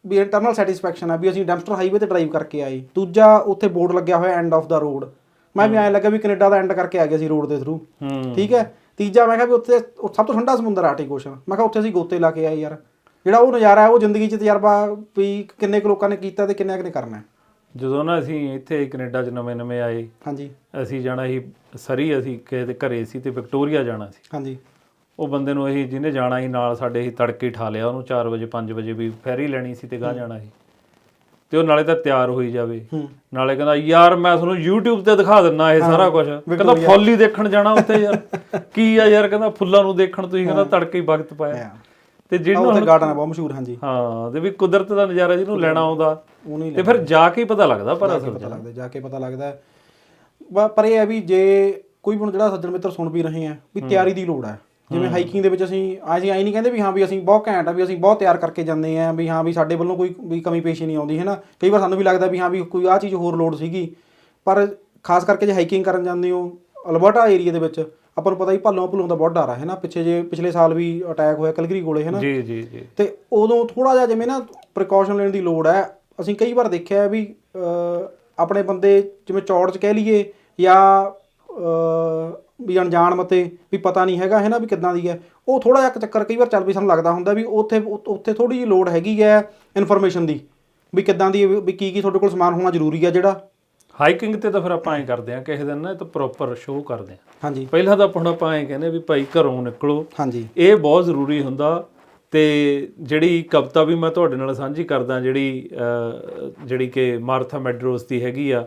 ਵੀ ਇੰਟਰਨਲ ਸੈਟੀਸਫੈਕਸ਼ਨ ਆ ਵੀ ਅਸੀਂ ਡੈਮਸਟਰ ਹਾਈਵੇ ਤੇ ਡਰਾਈਵ ਕਰਕੇ ਆਏ। ਦੂਜਾ ਉੱਥੇ ਬੋਰਡ ਲੱਗਿਆ ਹੋਇਆ ਐਂਡ ਆਫ ਦਾ ਰੋਡ ਮੈਂ ਵੀ ਐਂ ਲੱਗਾ ਵੀ ਕੈਨੇਡਾ ਦਾ ਐਂਡ ਕਰਕੇ ਆ ਗਿਆ ਸੀ ਰੋਡ ਦੇ ਥਰੂ ਠੀਕ ਹੈ? ਤੀਜਾ ਮੈਂ ਕਿਹਾ ਵੀ ਉੱਥੇ ਸਭ ਤੋਂ ਠੰਡਾ ਸਮੁੰਦਰ ਆਰਟਿਕ ਓਸ਼ਨ ਮੈਂ ਕਿਹਾ ਉੱਥੇ ਅਸੀਂ ਗੋਤੇ ਲਾ ਕੇ ਆਏ ਯਾਰ। ਜਿਹੜਾ ਉਹ ਨਜ਼ਾਰਾ ਹੈ ਉਹ ਜ਼ਿੰਦਗੀ 'ਚ ਤਜਰਬਾ ਵੀ ਕਿੰਨੇ ਕੁ ਲੋਕਾਂ ਨੇ ਕੀਤਾ ਤੇ ਕਿੰਨੇ ਕੁ ਨੇ ਕਰਨਾ ਹੈ?
ਜਦੋਂ ਨਾ ਅਸੀਂ ਇੱਥੇ ਕੈਨੇਡਾ 'ਚ ਨਵੇਂ ਨਵੇਂ ਆਏ
ਹਾਂਜੀ।
ਅਸੀਂ ਜਾਣਾ ਸੀ ਸਰੀ ਅਸੀਂ ਕਿਸੇ ਦੇ ਘਰੇ ਸੀ ਤੇ ਵਿਕਟੋਰੀਆ ਜਾਣਾ ਸੀ।
ਹਾਂਜੀ।
ਉਹ ਬੰਦੇ ਨੂੰ ਅਸੀਂ ਜਿਹਨੇ ਜਾਣਾ ਸੀ ਨਾਲ ਸਾਡੇ ਹੀ ਤੜਕੇ ਠਾ ਲਿਆ ਉਹਨੂੰ 4 ਵਜੇ 5 ਵਜੇ ਵੀ ਫੈਰੀ ਲੈਣੀ ਸੀ ਤੇ ਗਾਂ ਜਾਣਾ ਸੀ। ਤੇ ਉਹ ਨਾਲੇ ਤਾਂ ਤਿਆਰ ਹੋਈ ਜਾਵੇ। ਨਾਲੇ ਕਹਿੰਦਾ ਯਾਰ ਮੈਂ ਤੁਹਾਨੂੰ YouTube ਤੇ ਦਿਖਾ ਦਿੰਨਾ ਇਹ ਸਾਰਾ ਕੁਝ ਕਹਿੰਦਾ ਫੁੱਲ ਹੀ ਦੇਖਣ ਜਾਣਾ ਉੱਥੇ ਯਾਰ। ਕੀ ਆ ਯਾਰ? ਕਹਿੰਦਾ ਫੁੱਲਾਂ ਨੂੰ ਦੇਖਣ ਤੁਸੀਂ। ਕਹਿੰਦਾ ਤੜਕੇ ਹੀ ਵਕਤ ਪਾਇਆ। ਤੇ ਜਿਹਨੂੰ
ਉਹ ਤੇ ਗਾਰਡਨ ਬਹੁਤ ਮਸ਼ਹੂਰ ਹਾਂਜੀ।
ਹਾਂ ਤੇ ਵੀ ਕੁਦਰਤ ਦਾ ਨਜ਼ਾਰਾ ਜਿਹਨੂੰ ਲੈਣਾ ਆਉਂਦਾ
ਉਹ ਨਹੀਂ
ਤੇ ਫਿਰ ਜਾ ਕੇ ਪਤਾ ਲੱਗਦਾ ਪਰ ਅਸਲ
ਪਤਾ ਲੱਗਦਾ ਜਾ ਕੇ ਪਤਾ ਲੱਗਦਾ। ਪਰ ਇਹ ਹੈ ਵੀ ਜੇ ਕੋਈ ਵੀ ਜਿਹੜਾ ਸੱਜਣ ਮਿੱਤਰ ਸੁਣ ਵੀ ਰਹੇ ਆ ਵੀ ਤਿਆਰੀ ਦੀ ਲੋੜ ਹੈ। ਜਿਵੇਂ ਹਾਈਕਿੰਗ ਦੇ ਵਿੱਚ ਅਸੀਂ ਅਸੀਂ ਆਈ ਨਹੀਂ ਕਹਿੰਦੇ ਵੀ ਹਾਂ ਵੀ ਅਸੀਂ ਬਹੁਤ ਘੈਂਟ ਆ ਵੀ ਅਸੀਂ ਬਹੁਤ ਤਿਆਰ ਕਰਕੇ ਜਾਂਦੇ ਆ ਵੀ ਹਾਂ ਵੀ ਸਾਡੇ ਵੱਲੋਂ ਕੋਈ ਵੀ ਕਮੀ ਪੇਸ਼ੀ ਨਹੀਂ ਆਉਂਦੀ ਹੈ ਨਾ ਕਈ ਵਾਰ ਸਾਨੂੰ ਵੀ ਲੱਗਦਾ ਵੀ ਹਾਂ ਵੀ ਕੋਈ ਆਹ ਚੀਜ਼ ਹੋਰ ਲੋੜ ਸੀਗੀ। ਪਰ ਖਾਸ ਕਰਕੇ ਜੇ ਹਾਈਕਿੰਗ ਕਰਨ ਜਾਂਦੇ ਹੋ ਅਲਬਰਟਾ ਏਰੀਆ ਦੇ ਵਿੱਚ ਆਪਾਂ ਨੂੰ ਪਤਾ ਹੀ ਭਾਲੋਂ ਭੁੱਲੋਂ ਦਾ ਬਹੁਤ ਡਰ ਆ ਹੈ ਨਾ? ਪਿੱਛੇ ਜੇ ਪਿਛਲੇ ਸਾਲ ਵੀ ਅਟੈਕ ਹੋਇਆ ਕਲਗਰੀ ਕੋਲੇ ਹੈ ਨਾ?
ਜੀ ਜੀ ਜੀ।
ਤੇ ਉਦੋਂ ਥੋੜਾ ਜਿਹਾ ਜਿਵੇਂ ਨਾ ਪ੍ਰੀਕਾਸ਼ਨ ਲੈਣ ਦੀ ਲੋੜ ਹੈ ਅਸੀਂ ਕਈ ਵਾਰ ਦੇਖਿਆ ਹੈ ਵੀ ਆਪਣੇ ਬੰਦੇ ਜਿਵੇਂ ਚੌੜ ਚ ਕਹਿ ਲਈਏ ਜਾਂ ਵੀ ਅਣਜਾਣ ਮਤੇ ਵੀ ਪਤਾ ਨਹੀਂ ਹੈਗਾ ਹੈ ਨਾ ਵੀ ਕਿੱਦਾਂ ਦੀ ਹੈ। ਉਹ ਥੋੜਾ ਜਿਹਾ ਚੱਕਰ ਕਈ ਵਾਰ ਚੱਲ ਵੀ ਸਾਨੂੰ ਲੱਗਦਾ ਹੁੰਦਾ ਵੀ ਉੱਥੇ ਉੱਥੇ ਥੋੜੀ ਜਿਹੀ ਲੋੜ ਹੈਗੀ ਹੈ ਇਨਫੋਰਮੇਸ਼ਨ ਦੀ ਵੀ ਕਿੱਦਾਂ ਦੀ ਵੀ ਕੀ ਕੀ ਤੁਹਾਡੇ ਕੋਲ ਸਮਾਨ ਹੋਣਾ ਜ਼ਰੂਰੀ ਹੈ ਜਿਹੜਾ।
ਹਾਈਕਿੰਗ ਤੇ ਤਾਂ ਫਿਰ ਆਪਾਂ ਐਂ ਕਰਦੇ ਆ ਕਿਸੇ ਦਿਨ ਨਾ ਇਹ ਤਾਂ ਪ੍ਰੋਪਰ ਸ਼ੋਅ ਕਰਦੇ ਆ
ਹਾਂਜੀ।
ਪਹਿਲਾਂ ਤਾਂ ਹੁਣ ਆਪਾਂ ਐਂ ਕਹਿੰਦੇ ਵੀ ਭਾਈ ਘਰੋਂ ਨਿਕਲੋ।
ਹਾਂਜੀ।
ਇਹ ਬਹੁਤ ਜ਼ਰੂਰੀ ਹੁੰਦਾ ਤੇ ਜਿਹੜੀ ਕਵਿਤਾ ਵੀ ਮੈਂ ਤੁਹਾਡੇ ਨਾਲ ਸਾਂਝੀ ਕਰਦਾ ਜਿਹੜੀ ਜਿਹੜੀ ਕਿ ਮਾਰਥਾ ਮੈਡਰੋਸ ਦੀ ਹੈਗੀ ਆ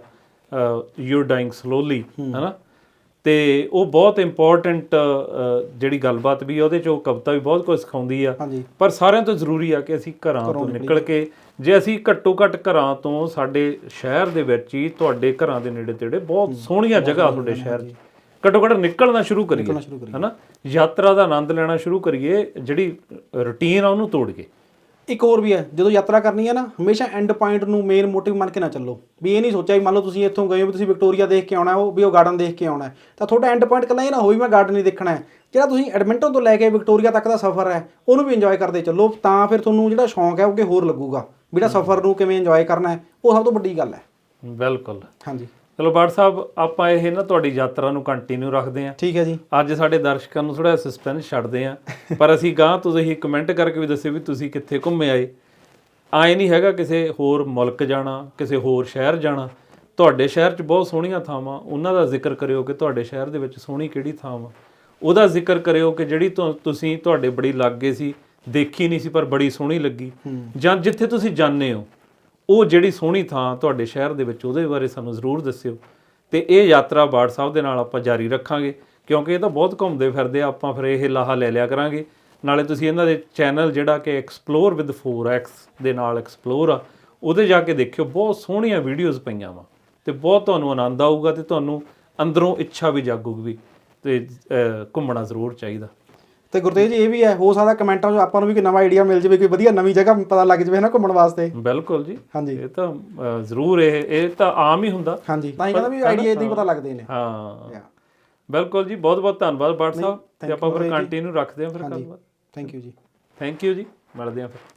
ਯੂ ਡਾਈਂਗ ਸਲੋਲੀ ਹਨਾ? ਤੇ ਉਹ ਬਹੁਤ ਇੰਪੋਰਟੈਂਟ ਜਿਹੜੀ ਗੱਲਬਾਤ ਵੀ ਉਹਦੇ ਚ ਉਹ ਕਵਿਤਾ ਵੀ ਬਹੁਤ ਕੁਝ ਸਿਖਾਉਂਦੀ ਆ। ਪਰ ਸਾਰਿਆਂ ਤੋਂ ਜ਼ਰੂਰੀ ਆ ਕਿ ਅਸੀਂ ਘਰਾਂ ਤੋਂ ਨਿਕਲ ਕੇ ਜੇ ਅਸੀਂ ਘੱਟੋ ਘੱਟ ਘਰਾਂ ਤੋਂ ਸਾਡੇ ਸ਼ਹਿਰ ਦੇ ਵਿੱਚ ਹੀ ਤੁਹਾਡੇ ਘਰਾਂ ਦੇ ਨੇੜੇ ਤੇੜੇ ਬਹੁਤ ਸੋਹਣੀਆਂ ਜਗ੍ਹਾ ਤੁਹਾਡੇ ਸ਼ਹਿਰ 'ਚ। ਘੱਟੋ ਘੱਟ ਨਿਕਲਣਾ ਸ਼ੁਰੂ ਕਰੀਏ। ਹਨਾ? ਯਾਤਰਾ ਦਾ ਆਨੰਦ ਲੈਣਾ ਸ਼ੁਰੂ ਕਰੀਏ ਜਿਹੜੀ ਰੁਟੀਨ ਆ ਉਹਨੂੰ ਤੋੜ ਕੇ।
ਇੱਕ ਹੋਰ ਵੀ ਹੈ ਜਦੋਂ ਯਾਤਰਾ ਕਰਨੀ ਹੈ ਨਾ ਹਮੇਸ਼ਾ ਐਂਡ ਪੁਆਇੰਟ ਨੂੰ ਮੇਨ ਮੋਟਿਵ ਮੰਨ ਕੇ ਨਾ ਚੱਲੋ। ਵੀ ਇਹ ਨਹੀਂ ਸੋਚਿਆ ਵੀ ਮੰਨ ਲਓ ਤੁਸੀਂ ਇੱਥੋਂ ਗਏ ਹੋ ਵੀ ਤੁਸੀਂ ਵਿਕਟੋਰੀਆ ਦੇਖ ਕੇ ਆਉਣਾ ਹੈ, ਉਹ ਵੀ ਉਹ ਗਾਰਡਨ ਦੇਖ ਕੇ ਆਉਣਾ ਹੈ। ਤਾਂ ਤੁਹਾਡਾ ਐਂਡ ਪੁਆਇੰਟ ਕੱਲਾ ਇਹ ਨਾ ਹੋਵੇ ਵੀ ਮੈਂ ਗਾਰਡਨ ਹੀ ਦੇਖਣਾ ਹੈ। ਜਿਹੜਾ ਤੁਸੀਂ ਐਡਮਿੰਟਨ ਤੋਂ ਲੈ ਕੇ ਵਿਕਟੋਰੀਆ ਤੱਕ ਦਾ ਸਫ਼ਰ ਹੈ ਉਹਨੂੰ ਵੀ ਇੰਜੋਏ ਕਰਦੇ ਚੱਲੋ। ਤਾਂ ਫਿਰ ਤੁਹਾਨੂੰ ਜਿਹੜਾ ਸ਼ੌਂਕ ਹੈ ਉਹ ਅੱਗੇ ਹੋਰ ਲੱਗੂਗਾ। ਜਿਹੜਾ ਸਫ਼ਰ ਨੂੰ ਕਿਵੇਂ ਇੰਜੋਏ ਕਰਨਾ ਹੈ ਉਹ ਸਭ ਤੋਂ ਵੱਡੀ ਗੱਲ ਹੈ।
ਬਿਲਕੁਲ।
ਹਾਂਜੀ।
ਚਲੋ ਬਾੜ ਸਾਹਿਬ ਆਪਾਂ ਇਹ ਨਾ ਤੁਹਾਡੀ ਯਾਤਰਾ ਨੂੰ ਕੰਟੀਨਿਊ ਰੱਖਦੇ ਆਂ
ਠੀਕ ਹੈ ਜੀ।
ਅੱਜ ਸਾਡੇ ਦਰਸ਼ਕਾਂ ਨੂੰ ਥੋੜਾ ਸਸਪੈਂਸ ਛੱਡਦੇ ਆਂ ਪਰ ਅਸੀਂ ਗਾਂ ਤੁਸੀਂ ਕਮੈਂਟ ਕਰਕੇ ਵੀ ਦੱਸਿਓ ਵੀ ਤੁਸੀਂ ਕਿੱਥੇ ਘੁੰਮੇ ਆਏ। ਆਏ ਨਹੀਂ ਹੈਗਾ ਕਿਸੇ ਹੋਰ ਮੁਲਕ ਜਾਣਾ ਕਿਸੇ ਹੋਰ ਸ਼ਹਿਰ ਜਾਣਾ। ਤੁਹਾਡੇ ਸ਼ਹਿਰ 'ਚ ਬਹੁਤ ਸੋਹਣੀਆਂ ਥਾਵਾਂ ਉਹਨਾਂ ਦਾ ਜ਼ਿਕਰ ਕਰਿਓ ਕਿ ਤੁਹਾਡੇ ਸ਼ਹਿਰ ਦੇ ਵਿੱਚ ਸੋਹਣੀ ਕਿਹੜੀ ਥਾਂ ਵਾ। ਉਹਦਾ ਜ਼ਿਕਰ ਕਰਿਓ ਕਿ ਜਿਹੜੀ ਤੁਸੀਂ ਤੁਹਾਡੇ ਬੜੀ ਲੱਗੇ ਸੀ ਦੇਖੀ ਨਹੀਂ ਸੀ ਪਰ ਬੜੀ ਸੋਹਣੀ ਲੱਗੀ। ਜਾਂ ਜਿੱਥੇ ਤੁਸੀਂ ਜਾਂਦੇ ਹੋ ਉਹ ਜਿਹੜੀ ਸੋਹਣੀ ਥਾਂ ਤੁਹਾਡੇ ਸ਼ਹਿਰ ਦੇ ਵਿੱਚ ਉਹਦੇ ਬਾਰੇ ਸਾਨੂੰ ਜ਼ਰੂਰ ਦੱਸਿਓ। ਤੇ ਇਹ ਯਾਤਰਾ ਬਾੜ ਸਾਹਿਬ ਦੇ ਨਾਲ ਆਪਾਂ ਜਾਰੀ ਰੱਖਾਂਗੇ ਕਿਉਂਕਿ ਇਹ ਤਾਂ ਬਹੁਤ ਘੁੰਮਦੇ ਫਿਰਦੇ ਆ ਆਪਾਂ ਫਿਰ ਇਹ ਲਾਹਾ ਲੈ ਲਿਆ ਕਰਾਂਗੇ। ਨਾਲੇ ਤੁਸੀਂ ਇਹਨਾਂ ਦੇ ਚੈਨਲ ਜਿਹੜਾ ਕਿ ਐਕਸਪਲੋਰ ਵਿਦ 4x ਦੇ ਨਾਲ ਐਕਸਪਲੋਰ ਆ ਉਹਦੇ ਜਾ ਕੇ ਦੇਖਿਓ ਬਹੁਤ ਸੋਹਣੀਆਂ ਵੀਡੀਓਜ਼ ਪਈਆਂ ਵਾ। ਤੇ ਬਹੁਤ ਤੁਹਾਨੂੰ ਆਨੰਦ ਆਊਗਾ ਤੇ ਤੁਹਾਨੂੰ ਅੰਦਰੋਂ ਇੱਛਾ ਵੀ ਜਾਗੂਗੀ ਤੇ ਘੁੰਮਣਾ ਜ਼ਰੂਰ ਚਾਹੀਦਾ।
ਤੇ ਗੁਰਤੇਜ ਜੀ ਇਹ ਵੀ ਹੈ ਹੋ ਸਕਦਾ ਕਮੈਂਟਾਂ 'ਚ ਆਪਾਂ ਨੂੰ ਵੀ ਕੋਈ ਨਵਾਂ ਆਈਡੀਆ ਮਿਲ ਜਾਵੇ ਕੋਈ ਵਧੀਆ ਨਵੀਂ ਜਗ੍ਹਾ ਪਤਾ ਲੱਗ ਜਾਵੇ ਨਾ ਘੁੰਮਣ ਵਾਸਤੇ।
ਬਿਲਕੁਲ ਜੀ।
ਹਾਂਜੀ।
ਇਹ ਤਾਂ ਜ਼ਰੂਰ ਇਹ ਇਹ ਤਾਂ ਆਮ ਹੀ ਹੁੰਦਾ।
ਹਾਂਜੀ ਤਾਂ ਹੀ ਕਹਿੰਦਾ ਵੀ ਆਈਡੀਆ ਇਦਾਂ ਹੀ ਪਤਾ ਲੱਗਦੇ ਨੇ।
ਹਾਂ. ਬਿਲਕੁਲ ਜੀ ਬਹੁਤ ਬਹੁਤ ਧੰਨਵਾਦ ਬਾਟ ਸਾਹਿਬ। ਤੇ ਆਪਾਂ ਫਿਰ। ਕੰਟੀਨਿਊ ਰੱਖਦੇ ਹਾਂ ਫਿਰ ਗੱਲਬਾਤ।
ਥੈਂਕ ਯੂ ਜੀ।
ਥੈਂਕ ਯੂ ਜੀ। ਮਿਲਦੇ ਹਾਂ ਫਿਰ।